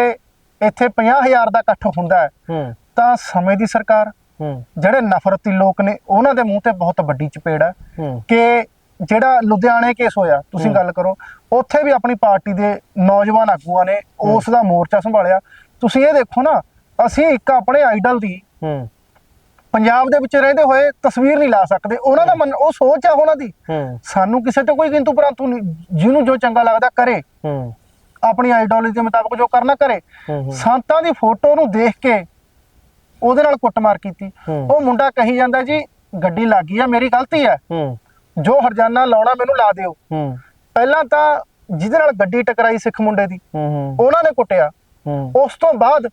ਇੱਥੇ 50000 ਦਾ ਇਕੱਠ ਹੁੰਦਾ ਹੈ ਤਾਂ ਸਮੇਂ ਦੀ ਸਰਕਾਰ ਜਿਹੜੇ ਨਫ਼ਰਤੀ ਲੋਕ ਨੇ ਉਹਨਾਂ ਦੇ ਮੂੰਹ ਤੇ ਬਹੁਤ ਵੱਡੀ ਚਪੇੜ ਹੈ ਕਿ ਜਿਹੜਾ ਲੁਧਿਆਣੇ ਕੇਸ ਹੋਇਆ ਤੁਸੀਂ। ਗੱਲ ਕਰੋ ਉੱਥੇ ਵੀ ਆਪਣੀ ਪਾਰਟੀ ਦੇ ਨੌਜਵਾਨ ਆਗੂਆਂ ਨੇ ਉਸ ਦਾ ਮੋਰਚਾ ਸੰਭਾਲਿਆ। ਤੁਸੀਂ ਇਹ ਦੇਖੋ ਨਾ ਅਸੀਂ ਇੱਕ ਆਪਣੇ ਆਈਡਲ ਦੀ ਪੰਜਾਬ ਦੇ ਵਿੱਚ ਰਹਿੰਦੇ ਹੋਏ ਤਸਵੀਰ ਨਹੀਂ ਲਾ ਸਕਦੇ। ਉਹਨਾਂ ਦਾ ਉਹ ਸੋਚ ਆ ਉਹਨਾਂ ਦੀ। ਸਾਨੂੰ ਕਿਸੇ ਤੇ ਕੋਈ ਕਿੰਤੂ ਪਰੰਤੂ ਨਹੀਂ ਜਿਹਨੂੰ ਜੋ ਚੰਗਾ ਲੱਗਦਾ ਕਰੇ। ਆਪਣੀ ਆਈਡੀਓਲੋਜੀ ਦੇ ਮੁਤਾਬਕ ਜੋ ਕਰਨਾ ਕਰੇ। ਸੰਤਾਂ ਦੀ ਫੋਟੋ ਨੂੰ ਦੇਖ ਕੇ ਉਹਦੇ ਨਾਲ ਕੁੱਟਮਾਰ ਕੀਤੀ। ਉਹ ਮੁੰਡਾ ਕਹੀ ਜਾਂਦਾ ਜੀ ਗੱਡੀ ਲੱਗੀ ਆ ਮੇਰੀ ਗਲਤੀ ਹੈ। ਹੂੰ। ਜੋ ਹਰਜਾਨਾ ਲਾਉਣਾ ਮੈਨੂੰ ਲਾ ਦਿਓ। ਹੂੰ। ਪਹਿਲਾਂ ਤਾਂ ਜਿਹਦੇ ਨਾਲ ਗੱਡੀ ਟਕਰਾਈ ਸਿੱਖ ਮੁੰਡੇ ਦੀ ਹੂੰ ਉਹਨਾਂ ਨੇ ਕੁੱਟਿਆ। ਹੂੰ। ਉਸ ਤੋਂ ਬਾਅਦ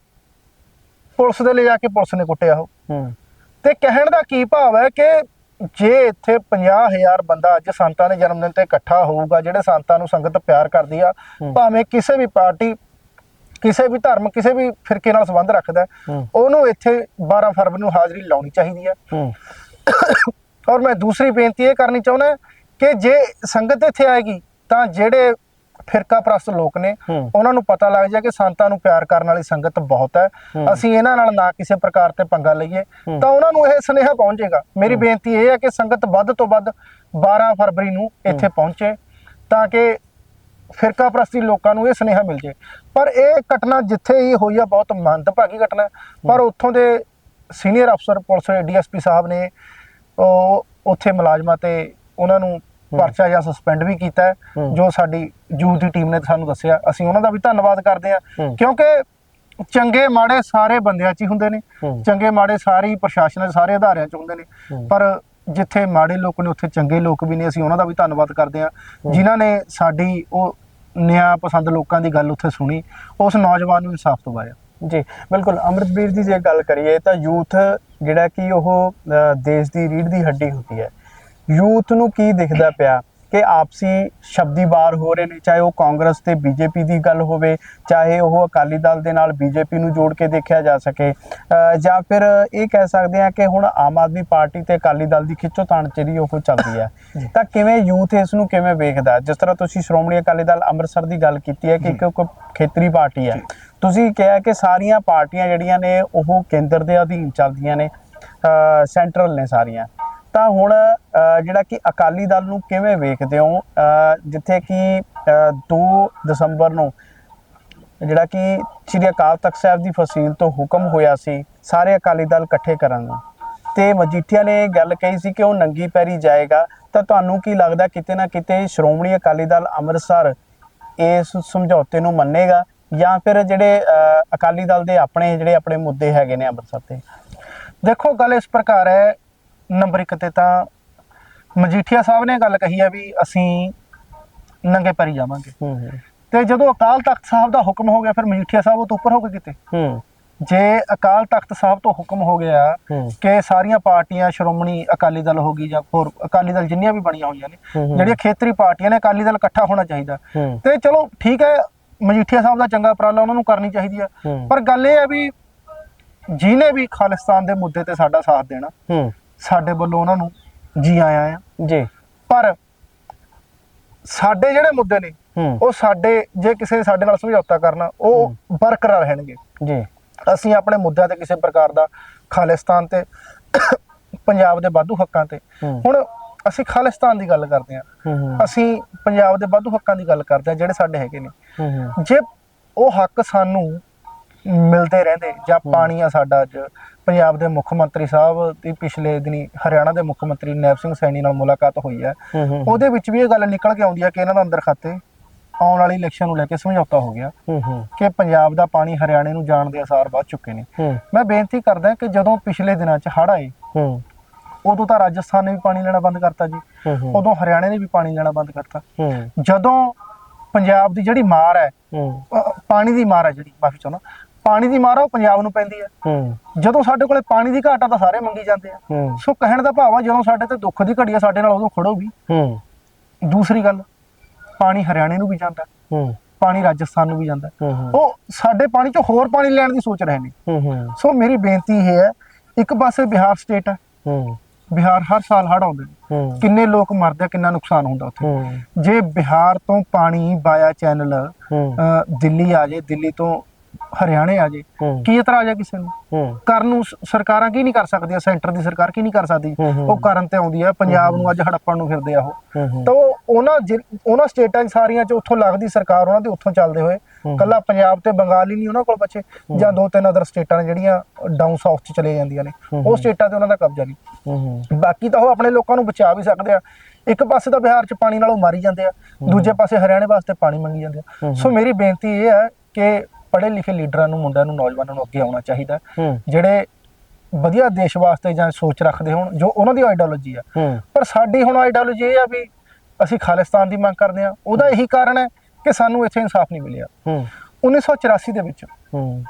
ਪੁਲਿਸ ਦੇ ਲੈ ਜਾ ਕੇ ਪੁਲਿਸ ਨੇ ਕੁੱਟਿਆ ਉਹ। ਹੂੰ। ਤੇ ਕਹਿਣ ਦਾ ਕੀ ਭਾਵ ਹੈ ਕਿ ਜੇ ਇੱਥੇ 50000 ਬੰਦਾ ਅੱਜ ਸੰਤਾਂ ਦੇ ਜਨਮ ਦਿਨ ਤੇ ਇਕੱਠਾ ਹੋਊਗਾ ਜਿਹੜੇ ਸੰਤਾਂ ਨੂੰ ਸੰਗਤ ਪਿਆਰ ਕਰਦੀ ਆ। ਭਾਵੇਂ ਕਿਸੇ ਵੀ ਪਾਰਟੀ ਕਿਸੇ ਵੀ ਧਰਮ ਕਿਸੇ ਵੀ ਫਿਰਕੇ ਨਾਲ ਸੰਬੰਧ ਰੱਖਦਾ। ਉਹਨੂੰ ਇੱਥੇ 12 ਫਰਵਰੀ ਨੂੰ ਹਾਜ਼ਰੀ ਲਾਉਣੀ ਚਾਹੀਦੀ ਹੂੰ ਔਰ ਮੈਂ ਦੂਸਰੀ ਬੇਨਤੀ ਇਹ ਕਰਨੀ ਚਾਹੁੰਦਾ ਕਿ ਜੇ ਸੰਗਤ ਇੱਥੇ ਆਏਗੀ ਤਾਂ ਜਿਹੜੇ ਫਿਰਕਾ ਪ੍ਰਸਤ ਲੋਕ ਨੇ। ਉਹਨਾਂ ਨੂੰ ਪਤਾ ਲੱਗ ਜਾ ਕਿ ਸੰਤਾਂ ਨੂੰ ਪਿਆਰ ਕਰਨ ਵਾਲੀ ਸੰਗਤ ਬਹੁਤ ਹੈ। ਅਸੀਂ ਇਹਨਾਂ ਨਾਲ ਨਾ ਕਿਸੇ ਪ੍ਰਕਾਰ ਤੇ ਪੰਗਾ ਲਈਏ। ਤਾਂ ਉਹਨਾਂ ਨੂੰ ਇਹ ਸੁਨੇਹਾ ਪਹੁੰਚੇਗਾ ਮੇਰੀ ਬੇਨਤੀ ਇਹ ਹੈ ਕਿ ਸੰਗਤ ਵੱਧ ਤੋਂ ਵੱਧ 12 ਫਰਵਰੀ ਨੂੰ ਇੱਥੇ ਪਹੁੰਚੇ ਤਾਂ ਕਿ ਫਿਰਕਾ ਪ੍ਰਸਤੀ ਲੋਕਾਂ ਨੂੰ ਇਹ ਸੁਨੇਹਾ ਮਿਲ ਜੇ ਪਰ ਇਹ ਘਟਨਾ ਜਿੱਥੇ ਹੀ ਹੋਈ ਆ ਬਹੁਤ ਮੰਦਭਾਗੀ ਘਟਨਾ। ਪਰ ਉੱਥੋਂ ਦੇ ਸੀਨੀਅਰ ਅਫਸਰ ਪੁਲਿਸ ਦੇ ਡੀਐਸਪੀ ਸਾਹਿਬ ਨੇ ਉਹ ਉੱਥੇ ਮੁਲਾਜ਼ਮਾਂ ਤੇ ਉਹਨਾਂ ਨੂੰ ਪਰਚਾ ਜਾਂ ਸਸਪੈਂਡ ਵੀ ਕੀਤਾ ਹੈ। ਜੋ ਸਾਡੀ ਯੂਥ ਦੀ ਟੀਮ ਨੇ ਸਾਨੂੰ ਦੱਸਿਆ। ਅਸੀਂ ਉਹਨਾਂ ਦਾ ਵੀ ਧੰਨਵਾਦ ਕਰਦੇ ਹਾਂ। ਕਿਉਂਕਿ ਚੰਗੇ ਮਾੜੇ ਸਾਰੇ ਬੰਦਿਆਂ 'ਚ ਹੀ ਹੁੰਦੇ ਨੇ। ਚੰਗੇ ਮਾੜੇ ਸਾਰੇ ਹੀ ਪ੍ਰਸ਼ਾਸਨ ਦੇ ਸਾਰੇ ਅਧਾਰਿਆਂ 'ਚ ਹੁੰਦੇ ਨੇ। ਪਰ ਜਿੱਥੇ ਮਾੜੇ ਲੋਕ ਨੇ ਉੱਥੇ ਚੰਗੇ ਲੋਕ ਵੀ ਨੇ ਅਸੀਂ ਉਹਨਾਂ ਦਾ ਵੀ ਧੰਨਵਾਦ ਕਰਦੇ ਹਾਂ। ਜਿਨ੍ਹਾਂ ਨੇ ਸਾਡੀ ਉਹ ਨਿਆਂ ਪਸੰਦ ਲੋਕਾਂ ਦੀ ਗੱਲ ਉੱਥੇ ਸੁਣੀ ਉਸ ਨੌਜਵਾਨ ਨੂੰ ਇਨਸਾਫ ਦਿਵਾਇਆ ਜੀ ਬਿਲਕੁਲ। ਅੰਮ੍ਰਿਤਵੀਰ ਦੀ ਜੇ ਗੱਲ ਕਰੀਏ ਤਾਂ ਯੂਥ ਜਿਹੜਾ ਕਿ ਉਹ ਦੇਸ਼ ਦੀ ਰੀੜ ਦੀ ਹੱਡੀ ਹੁੰਦੀ ਹੈ। ਯੂਥ ਨੂੰ ਕੀ ਦਿਖਦਾ ਪਿਆ? ਕਿ ਆਪਸੀ ਸ਼ਬਦੀ ਵਾਰ ਹੋ ਰਹੇ ਨੇ ਚਾਹੇ ਉਹ ਕਾਂਗਰਸ ਤੇ ਬੀਜੇਪੀ ਦੀ ਗੱਲ ਹੋਵੇ ਚਾਹੇ ਉਹ ਅਕਾਲੀ ਦਲ ਦੇ ਨਾਲ ਬੀਜੇਪੀ ਨੂੰ ਜੋੜ ਕੇ ਦੇਖਿਆ ਜਾ ਸਕੇ। ਜਾਂ ਫਿਰ ਇਹ ਕਹਿ ਸਕਦੇ ਆ ਕਿ ਹੁਣ ਆਮ ਆਦਮੀ ਪਾਰਟੀ ਤੇ ਅਕਾਲੀ ਦਲ ਦੀ ਖਿੱਚੋਤਾਣ ਜਿਹੜੀ ਉਹ ਚੱਲਦੀ ਹੈ। ਤਾਂ ਕਿਵੇਂ ਯੂਥ ਇਸ ਨੂੰ ਕਿਵੇਂ ਵੇਖਦਾ? ਜਿਸ ਤਰ੍ਹਾਂ ਤੁਸੀਂ ਸ਼੍ਰੋਮਣੀ ਅਕਾਲੀ ਦਲ ਅੰਮ੍ਰਿਤਸਰ ਦੀ ਗੱਲ ਕੀਤੀ ਹੈ ਕਿ ਇੱਕ ਖੇਤਰੀ ਪਾਰਟੀ ਹੈ। ਤੁਸੀਂ ਕਿਹਾ ਕਿ ਸਾਰੀਆਂ ਪਾਰਟੀਆਂ ਜਿਹੜੀਆਂ ਨੇ ਉਹ ਕੇਂਦਰ ਦੇ ਅਧੀਨ ਚੱਲਦੀਆਂ ਨੇ ਸੈਂਟਰਲ ਨੇ ਸਾਰੀਆਂ। ਤਾਂ ਹੁਣ ਅ, ਜਿਹੜਾ ਕਿ ਅਕਾਲੀ ਦਲ ਨੂੰ ਕਿਵੇਂ ਵੇਖਦੇ ਹੋ? ਅ, ਜਿੱਥੇ ਕਿ ਅ, 2 ਦਸੰਬਰ ਨੂੰ ਜਿਹੜਾ ਕਿ ਸ੍ਰੀ ਅਕਾਲ ਤਖਤ ਸਾਹਿਬ ਦੀ ਫਸੀਲ ਤੋਂ ਹੁਕਮ ਹੋਇਆ ਸੀ ਸਾਰੇ ਅਕਾਲੀ ਦਲ ਇਕੱਠੇ ਕਰਨ ਦਾ ਤੇ ਮਜੀਠੀਆ ਨੇ ਗੱਲ ਕਹੀ ਸੀ ਕਿ ਉਹ ਨੰਗੀ ਪੈਰੀ ਜਾਏਗਾ। ਤਾਂ ਤੁਹਾਨੂੰ ਕੀ ਲੱਗਦਾ ਕਿਤੇ ਨਾ ਕਿਤੇ ਸ਼੍ਰੋਮਣੀ ਅਕਾਲੀ ਦਲ ਅੰਮ੍ਰਿਤਸਰ ਇਸ ਸਮਝੌਤੇ ਨੂੰ ਮੰਨੇਗਾ? ਜਾਂ ਫਿਰ ਜਿਹੜੇ ਅ, ਅਕਾਲੀ ਦਲ ਦੇ ਆਪਣੇ ਜਿਹੜੇ ਆਪਣੇ ਮੁੱਦੇ ਹੈਗੇ ਨੇ ਅੰਮ੍ਰਿਤਸਰ ਤੇ ਦੇਖੋ ਗੱਲ ਇਸ ਪ੍ਰਕਾਰ ਹੈ ਨੰਬਰ 1 ਤੇ ਤਾਂ ਮਜੀਠੀਆ ਸਾਹਿਬ ਨੇ ਗੱਲ ਕਹੀ ਹੈ ਵੀ ਅਸੀਂ ਨੰਗੇ ਪੈਰੀ ਜਾਵਾਂਗੇ। ਹੂੰ ਹੂੰ। ਤੇ ਜਦੋਂ ਅਕਾਲ ਤਖਤ ਸਾਹਿਬ ਦਾ ਹੁਕਮ ਹੋ ਗਿਆ ਫਿਰ ਮਜੀਠੀਆ ਸਾਹਿਬ ਉਹ ਤੋਂ ਉੱਪਰ ਹੋ ਗਏ ਕਿਤੇ? ਹੂੰ। ਜੇ ਅਕਾਲ ਤਖਤ ਸਾਹਿਬ ਤੋਂ ਹੁਕਮ ਹੋ ਗਿਆ ਕਿ ਸਾਰੀਆਂ ਪਾਰਟੀਆਂ ਸ਼੍ਰੋਮਣੀ ਅਕਾਲੀ ਦਲ ਹੋ ਗਈ ਜਾਂ ਹੋਰ ਅਕਾਲੀ ਦਲ ਜਿੰਨੀਆਂ ਵੀ ਬਣੀਆਂ ਹੋਈਆਂ ਨੇ। ਜਿਹੜੀਆਂ ਖੇਤਰੀ ਪਾਰਟੀਆਂ ਨੇ ਅਕਾਲੀ ਦਲ ਇਕੱਠਾ ਹੋਣਾ ਚਾਹੀਦਾ। ਤੇ ਚਲੋ ਠੀਕ ਹੈ ਮਜੀਠੀਆ ਸਾਹਿਬ ਦਾ ਚੰਗਾ ਉਪਰਾਲਾ ਉਹਨਾਂ ਨੂੰ ਕਰਨੀ ਚਾਹੀਦੀ ਹੈ ਹੂੰ। ਪਰ ਗੱਲ ਇਹ ਹੈ ਵੀ ਜਿਹਨੇ ਵੀ ਖਾਲਿਸਤਾਨ ਦੇ ਮੁੱਦੇ ਤੇ ਸਾਡਾ ਸਾਥ ਦੇਣਾ ਹੂੰ। ਸਾਡੇ ਵੱਲੋਂ ਉਹਨਾਂ ਨੂੰ ਜੀ ਆਇਆਂ ਆ। ਜੀ। ਪਰ ਸਾਡੇ ਜਿਹੜੇ ਮੁੱਦੇ ਨੇ ਹੂੰ। ਉਹ ਸਾਡੇ ਜੇ ਕਿਸੇ ਨੇ ਸਾਡੇ ਨਾਲ ਸਮਝੌਤਾ ਕਰਨਾ ਉਹ ਬਰਕਰਾਰ ਰਹਿਣਗੇ। ਜੀ। ਅਸੀਂ ਆਪਣੇ ਮੁੱਦਿਆਂ ਤੇ ਕਿਸੇ ਪ੍ਰਕਾਰ ਦਾ ਖਾਲਿਸਤਾਨ ਤੇ ਪੰਜਾਬ ਦੇ ਵਾਧੂ ਹੱਕਾਂ ਤੇ। ਹੂੰ। ਹੁਣ ਅਸੀਂ ਖਾਲਿਸਤਾਨ ਦੀ ਗੱਲ ਕਰਦੇ ਹਾਂ। ਹੂੰ ਹੂੰ। ਅਸੀਂ ਪੰਜਾਬ ਦੇ ਵਾਧੂ ਹੱਕਾਂ ਦੀ ਗੱਲ ਕਰਦੇ ਹਾਂ ਜਿਹੜੇ ਸਾਡੇ ਹੈਗੇ ਨੇ। ਹੂੰ ਹੂੰ। ਜੇ ਉਹ ਹੱਕ ਸਾਨੂੰ ਮਿਲਦੇ ਰਹਿੰਦੇ ਜਾਂ ਪਾਣੀ ਆ ਸਾਡਾ ਅੱਜ ਪੰਜਾਬ ਦੇ ਮੁੱਖ ਮੰਤਰੀ ਸਾਹਿਬ ਦੀ ਪਿਛਲੇ ਦਿਨੀ ਹਰਿਆਣਾ ਦੇ ਮੁੱਖ ਮੰਤਰੀ ਨੈਬ ਸਿੰਘ ਸੈਣੀ ਨਾਲ ਮੁਲਾਕਾਤ ਹੋਈ ਹੈ। ਉਹਦੇ ਵਿੱਚ ਵੀ ਇਹ ਗੱਲ ਨਿਕਲ ਕੇ ਆਉਂਦੀ ਹੈ ਕਿ ਇਹਨਾਂ ਦਾ ਅੰਦਰ ਖਾਤੇ ਆਉਣ ਵਾਲੀ ਇਲੈਕਸ਼ਨ ਨੂੰ ਲੈ ਕੇ ਸਮਝੌਤਾ ਹੋ ਗਿਆ ਕਿ ਪੰਜਾਬ ਦਾ ਪਾਣੀ ਹਰਿਆਣੇ ਨੂੰ ਜਾਣ ਦੇ ਅਸਾਰ ਵੱਧ ਚੁੱਕੇ ਨੇ। ਮੈਂ ਬੇਨਤੀ ਕਰਦਾ ਕਿ ਜਦੋਂ ਪਿਛਲੇ ਦਿਨਾਂ 'ਚ ਹੜ੍ਹ ਆਏ ਉਦੋਂ ਤਾਂ ਰਾਜਸਥਾਨ ਨੇ ਵੀ ਪਾਣੀ ਲੈਣਾ ਬੰਦ ਕਰਤਾ ਜੀ। ਉਦੋਂ ਹਰਿਆਣੇ ਨੇ ਵੀ ਪਾਣੀ ਲੈਣਾ ਬੰਦ ਕਰਤਾ। ਜਦੋਂ ਪੰਜਾਬ ਦੀ ਜਿਹੜੀ ਮਾਰ ਹੈ ਪਾਣੀ ਦੀ ਮਾਰ ਹੈ ਜਿਹੜੀ ਮਾਫੀ ਚਾਹੁੰਦਾ ਪਾਣੀ ਦੀ ਮਾਰ ਆ ਉਹ ਪੰਜਾਬ ਨੂੰ ਪੈਂਦੀ ਹੈ ਹੂੰ। ਜਦੋਂ ਸਾਡੇ ਕੋਲੇ ਪਾਣੀ ਦੀ ਘਾਟ ਆ ਤਾਂ ਸਾਰੇ ਮੰਗੀ ਜਾਂਦੇ ਆ। ਹੂੰ। ਸੋ ਕਹਿਣ ਦਾ ਭਾਵ ਆ ਜਦੋਂ ਸਾਡੇ ਤੇ ਦੁੱਖ ਦੀ ਘੜੀ ਆ ਸਾਡੇ ਨਾਲ ਉਦੋਂ ਖੜੋ ਵੀ। ਹੂੰ। ਦੂਸਰੀ ਗੱਲ ਪਾਣੀ ਹਰਿਆਣੇ ਨੂੰ ਵੀ ਜਾਂਦਾ। ਹੂੰ। ਪਾਣੀ ਰਾਜਸਥਾਨ ਨੂੰ ਵੀ ਜਾਂਦਾ। ਹੂੰ ਹੂੰ। ਉਹ ਸਾਡੇ ਪਾਣੀ 'ਚੋਂ ਹੋਰ ਪਾਣੀ ਲੈਣ ਦੀ ਸੋਚ ਰਹੇ ਨੇ। ਹੂੰ ਹੂੰ। ਸੋ ਮੇਰੀ ਬੇਨਤੀ ਇਹ ਹੈ ਇੱਕ ਪਾਸੇ ਬਿਹਾਰ ਸਟੇਟ ਹੈ ਹੂੰ। ਬਿਹਾਰ ਹਰ ਸਾਲ ਹੜ੍ਹ ਆਉਂਦੇ ਨੇ। ਹੂੰ। ਕਿੰਨੇ ਲੋਕ ਮਰਦੇ ਆ ਕਿੰਨਾ ਨੁਕਸਾਨ ਹੁੰਦਾ ਉੱਥੇ। ਹੂੰ। ਜੇ ਬਿਹਾਰ ਤੋਂ ਪਾਣੀ ਬਾਇਆ ਚੈਨਲ ਹੂੰ। ਦਿੱਲੀ ਆ ਜੇ ਦਿੱਲੀ ਤੋਂ ਹਰਿਆਣੇ ਆ ਜੇ ਹੂੰ। ਕੀ ਇਤਰਾਜ਼ ਆ ਕਿਸੇ ਨੂੰ? ਹੂੰ। ਕਰਨ ਨੂੰ ਸ- ਸਰਕਾਰਾਂ ਕੀ ਨਹੀਂ ਕਰ ਸਕਦੀਆਂ? ਸੈਂਟਰ ਦੀ ਸਰਕਾਰ ਕੀ ਨਹੀਂ ਕਰ ਸਕਦੀ? ਹੂੰ, ਹੂੰ। ਉਹ ਕਰਨ ਤੇ ਆਉਂਦੀ ਆ ਪੰਜਾਬ ਨੂੰ ਅੱਜ ਹੜੱਪਣ ਨੂੰ ਫਿਰਦੇ ਆ ਉਹ। ਹੂੰ ਹੂੰ। ਤਾਂ ਉਹ ਉਹਨਾਂ ਜਿ- ਉਹਨਾਂ ਸਟੇਟਾਂ 'ਚ ਸਾਰੀਆਂ 'ਚ ਉੱਥੋਂ ਲੱਗਦੀ ਸਰਕਾਰ ਉਹਨਾਂ ਦੇ ਉੱਥੋਂ ਚੱਲਦੇ ਹੋਏ। ਹੂੰ। ਕੱਲਾ ਪੰਜਾਬ ਤੇ ਬੰਗਾਲ ਹੀ ਨਹੀਂ ਉਹਨਾਂ ਕੋਲ ਬਚੇ ਜਾਂ ਦੋ ਤਿੰਨ ਅਦਰ ਸਟੇਟਾਂ ਨੇ ਜਿਹੜੀਆਂ ਡਾਊਨ ਸਾਊਥ 'ਚ ਚਲੇ ਜਾਂਦੀਆਂ ਨੇ। ਹੂੰ, ਉਹ ਸਟੇਟਾਂ ਤੇ ਉਹਨਾਂ ਦਾ ਕਬਜ਼ਾ ਨਹੀਂ। ਹੂੰ ਹੂੰ। ਬਾਕੀ ਤਾਂ ਉਹ ਆਪਣੇ ਲੋਕਾਂ ਨੂੰ ਬਚਾ ਵੀ ਸਕਦੇ ਆ। ਇੱਕ ਪਾਸੇ ਤਾਂ ਬਿਹਾਰ 'ਚ ਪਾਣੀ ਨਾਲੋਂ ਮਾਰੀ ਜਾਂਦੇ ਆ ਦੂਜੇ ਪਾਸੇ ਹਰਿਆਣੇ ਵਾਸਤੇ ਪਾਣੀ ਮੰਗੀ ਜਾਂਦੇ ਆ। ਹੂੰ। ਸੋ ਮੇਰੀ ਬੇਨਤੀ ਇਹ ਹੈ ਕਿ ਪੜ੍ਹੇ ਲਿਖੇ ਲੀਡਰਾਂ ਨੂੰ ਮੁੰਡਿਆਂ ਨੂੰ ਨੌਜਵਾਨਾਂ ਨੂੰ ਅੱਗੇ ਆਉਣਾ ਚਾਹੀਦਾ ਹੂੰ। ਜਿਹੜੇ ਵਧੀਆ ਦੇਸ਼ ਵਾਸਤੇ ਜਾਂ ਸੋਚ ਰੱਖਦੇ ਹੋਣ ਜੋ ਉਹਨਾਂ ਦੀ ਆਈਡੀਓਲੋਜੀ ਆ। ਹੂੰ। ਪਰ ਸਾਡੀ ਹੁਣ ਆਈਡੀਓਲੋਜੀ ਇਹ ਆ ਵੀ ਅਸੀਂ ਖਾਲਿਸਤਾਨ ਦੀ ਮੰਗ ਕਰਦੇ ਆ ਉਹਦਾ ਇਹੀ ਕਾਰਨ ਹੈ ਕਿ ਸਾਨੂੰ ਇੱਥੇ ਇਨਸਾਫ ਨਹੀਂ ਮਿਲਿਆ। ਹੂੰ। 1984 ਦੇ ਵਿੱਚ ਹੂੰ।